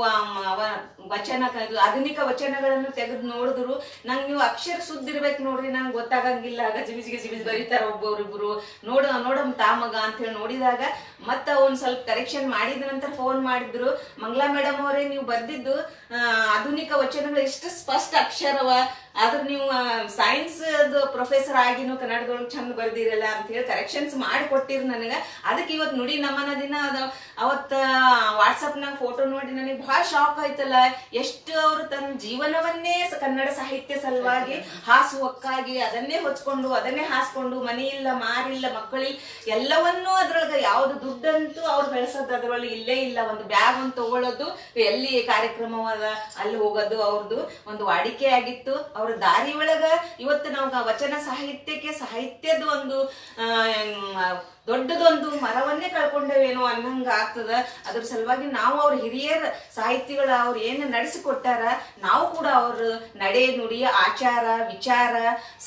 ವಚನ ಆಧುನಿಕ ವಚನಗಳನ್ನು ತೆಗೆದು ನೋಡಿದ್ರು. ನಂಗೆ ನೀವು ಅಕ್ಷರ ಸುದ್ದಿ ಇರ್ಬೇಕು ನೋಡ್ರಿ, ನಂಗೆ ಗೊತ್ತಾಗಂಗಿಲ್ಲ. ಗಜಿಬಿಜಿ ಗಜಿಬಿಜಿ ಬರೀತಾರ ಒಬ್ಬೊಬ್ರಿಬ್ರು ನೋಡ, ನೋಡಮ್ ತಾ ಮಗ ಅಂತ ಹೇಳಿ ನೋಡಿದಾಗ ಮತ್ತೆ ಒಂದ್ ಸ್ವಲ್ಪ ಕರೆಕ್ಷನ್ ಮಾಡಿದ ನಂತರ ಫೋನ್ ಮಾಡಿದ್ರು. ಮಂಗ್ಲಾ ಮೇಡಮ್ ಅವರೇ ನೀವು ಬರ್ದಿದ್ದು ಆಧುನಿಕ ವಚನಗಳು ಎಷ್ಟು ಸ್ಪಷ್ಟ ಅಕ್ಷರವ ಆದ್ರೆ ನೀವು ಸೈನ್ಸ್ ಪ್ರೊಫೆಸರ್ ಆಗಿನೂ ಕನ್ನಡದೊಳಗೆ ಚಂದ ಬರ್ದಿರಲ್ಲ ಅಂತ ಹೇಳಿ ಕರೆಕ್ಷನ್ಸ್ ಮಾಡಿ ಕೊಟ್ಟಿರ್ ನನಗೆ. ಅದಕ್ಕೆ ಇವತ್ತು ನೋಡಿ ನಮನ ದಿನ ಅದ. ಅವತ್ತ ವಾಟ್ಸಪ್ನಾಗ ಫೋಟೋ ನೋಡಿ ನನಗೆ ಬಹಳ ಶಾಕ್ ಆಯ್ತಲ್ಲ. ಎಷ್ಟು ಅವರು ತನ್ನ ಜೀವನವನ್ನೇ ಕನ್ನಡ ಸಾಹಿತ್ಯ ಸಲುವಾಗಿ ಹಾಸುವಕ್ಕಾಗಿ ಅದನ್ನೇ ಹೊಚ್ಕೊಂಡು, ಅದನ್ನೇ ಹಾಸ್ಕೊಂಡು, ಮನೆ ಇಲ್ಲ ಮಾರಿಲ್ಲ ಮಕ್ಕಳಿ ಎಲ್ಲವನ್ನೂ ಅದ್ರೊಳಗೆ ಯಾವ್ದು ದುಡ್ಡಂತೂ ಅವ್ರು ಬೆಳೆಸೋದು ಅದ್ರೊಳಗೆ ಇಲ್ಲೇ ಇಲ್ಲ. ಒಂದು ಬ್ಯಾಗ್ ಒಂದು ತಗೊಳ್ಳೋದು ಎಲ್ಲಿ ಕಾರ್ಯಕ್ರಮವಾದ, ಅಲ್ಲಿ ಹೋಗೋದು ಅವ್ರದ್ದು ಒಂದು ವಾಡಿಕೆ ಆಗಿತ್ತು. ಅವ್ರ ದಾರಿ ಒಳಗ ಇವತ್ತು ನಾವು ವಚನ ಸಾಹಿತ್ಯಕ್ಕೆ ಸಾಹಿತ್ಯದ ಒಂದು ದೊಡ್ಡದೊಂದು ಮರವನ್ನೇ ಕಳ್ಕೊಂಡೇವೇನೋ ಅನ್ನಂಗ ಆಗ್ತದ. ಅದ್ರ ಸಲುವಾಗಿ ನಾವು ಅವ್ರ ಹಿರಿಯರ ಸಾಹಿತಿಗಳ ಅವ್ರು ಏನು ನಡೆಸಿಕೊಟ್ಟಾರ, ನಾವು ಕೂಡ ಅವ್ರ ನಡೆ ನುಡಿ, ಆಚಾರ, ವಿಚಾರ,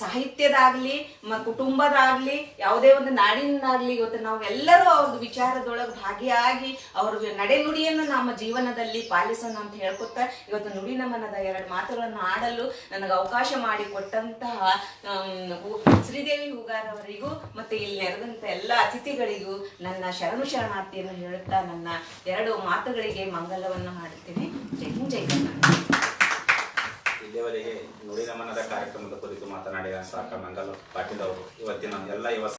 ಸಾಹಿತ್ಯದಾಗ್ಲಿ ಮ ಕುಟುಂಬದಾಗ್ಲಿ, ಯಾವುದೇ ಒಂದು ನಾಡಿನಾಗ್ಲಿ ಇವತ್ತು ನಾವೆಲ್ಲರೂ ಅವ್ರದ್ದು ವಿಚಾರದೊಳಗೆ ಭಾಗಿಯಾಗಿ ಅವ್ರ ನಡೆ ನುಡಿಯನ್ನು ನಮ್ಮ ಜೀವನದಲ್ಲಿ ಪಾಲಿಸೋಣ ಅಂತ ಹೇಳ್ಕೊತಾ ಇವತ್ತು ನುಡಿ ನಮನದ ಎರಡು ಮಾತುಗಳನ್ನು ಆಡಲು ನನಗೆ ಅವಕಾಶ ಮಾಡಿಕೊಟ್ಟಂತಹ ಶ್ರೀದೇವಿ ಹೂಗಾರ್ ಅವರಿಗೂ ಮತ್ತೆ ಇಲ್ಲಿ ನೆರೆದಂತ ಎಲ್ಲ ಅತಿಥಿಗಳಿಗೂ ನನ್ನ ಶರಣು ಶರಣಾರ್ಥಿಯನ್ನು ಹೇಳುತ್ತಾ ನನ್ನ ಎರಡು ಮಾತುಗಳಿಗೆ ಮಂಗಲವನ್ನು ಮಾಡುತ್ತೇನೆ ಜೈ ಜೈ ಇಲ್ಲಿಯವರೆಗೆ ನುಡಿ ನಮನದ ಕಾರ್ಯಕ್ರಮದ ಕುರಿತು ಮಾತನಾಡಿದ ಸಾಕ ಮಂಗಲ್ ಪಾಟೀಲ್ ಅವರು, ಇವತ್ತಿನ ಎಲ್ಲ ಯುವ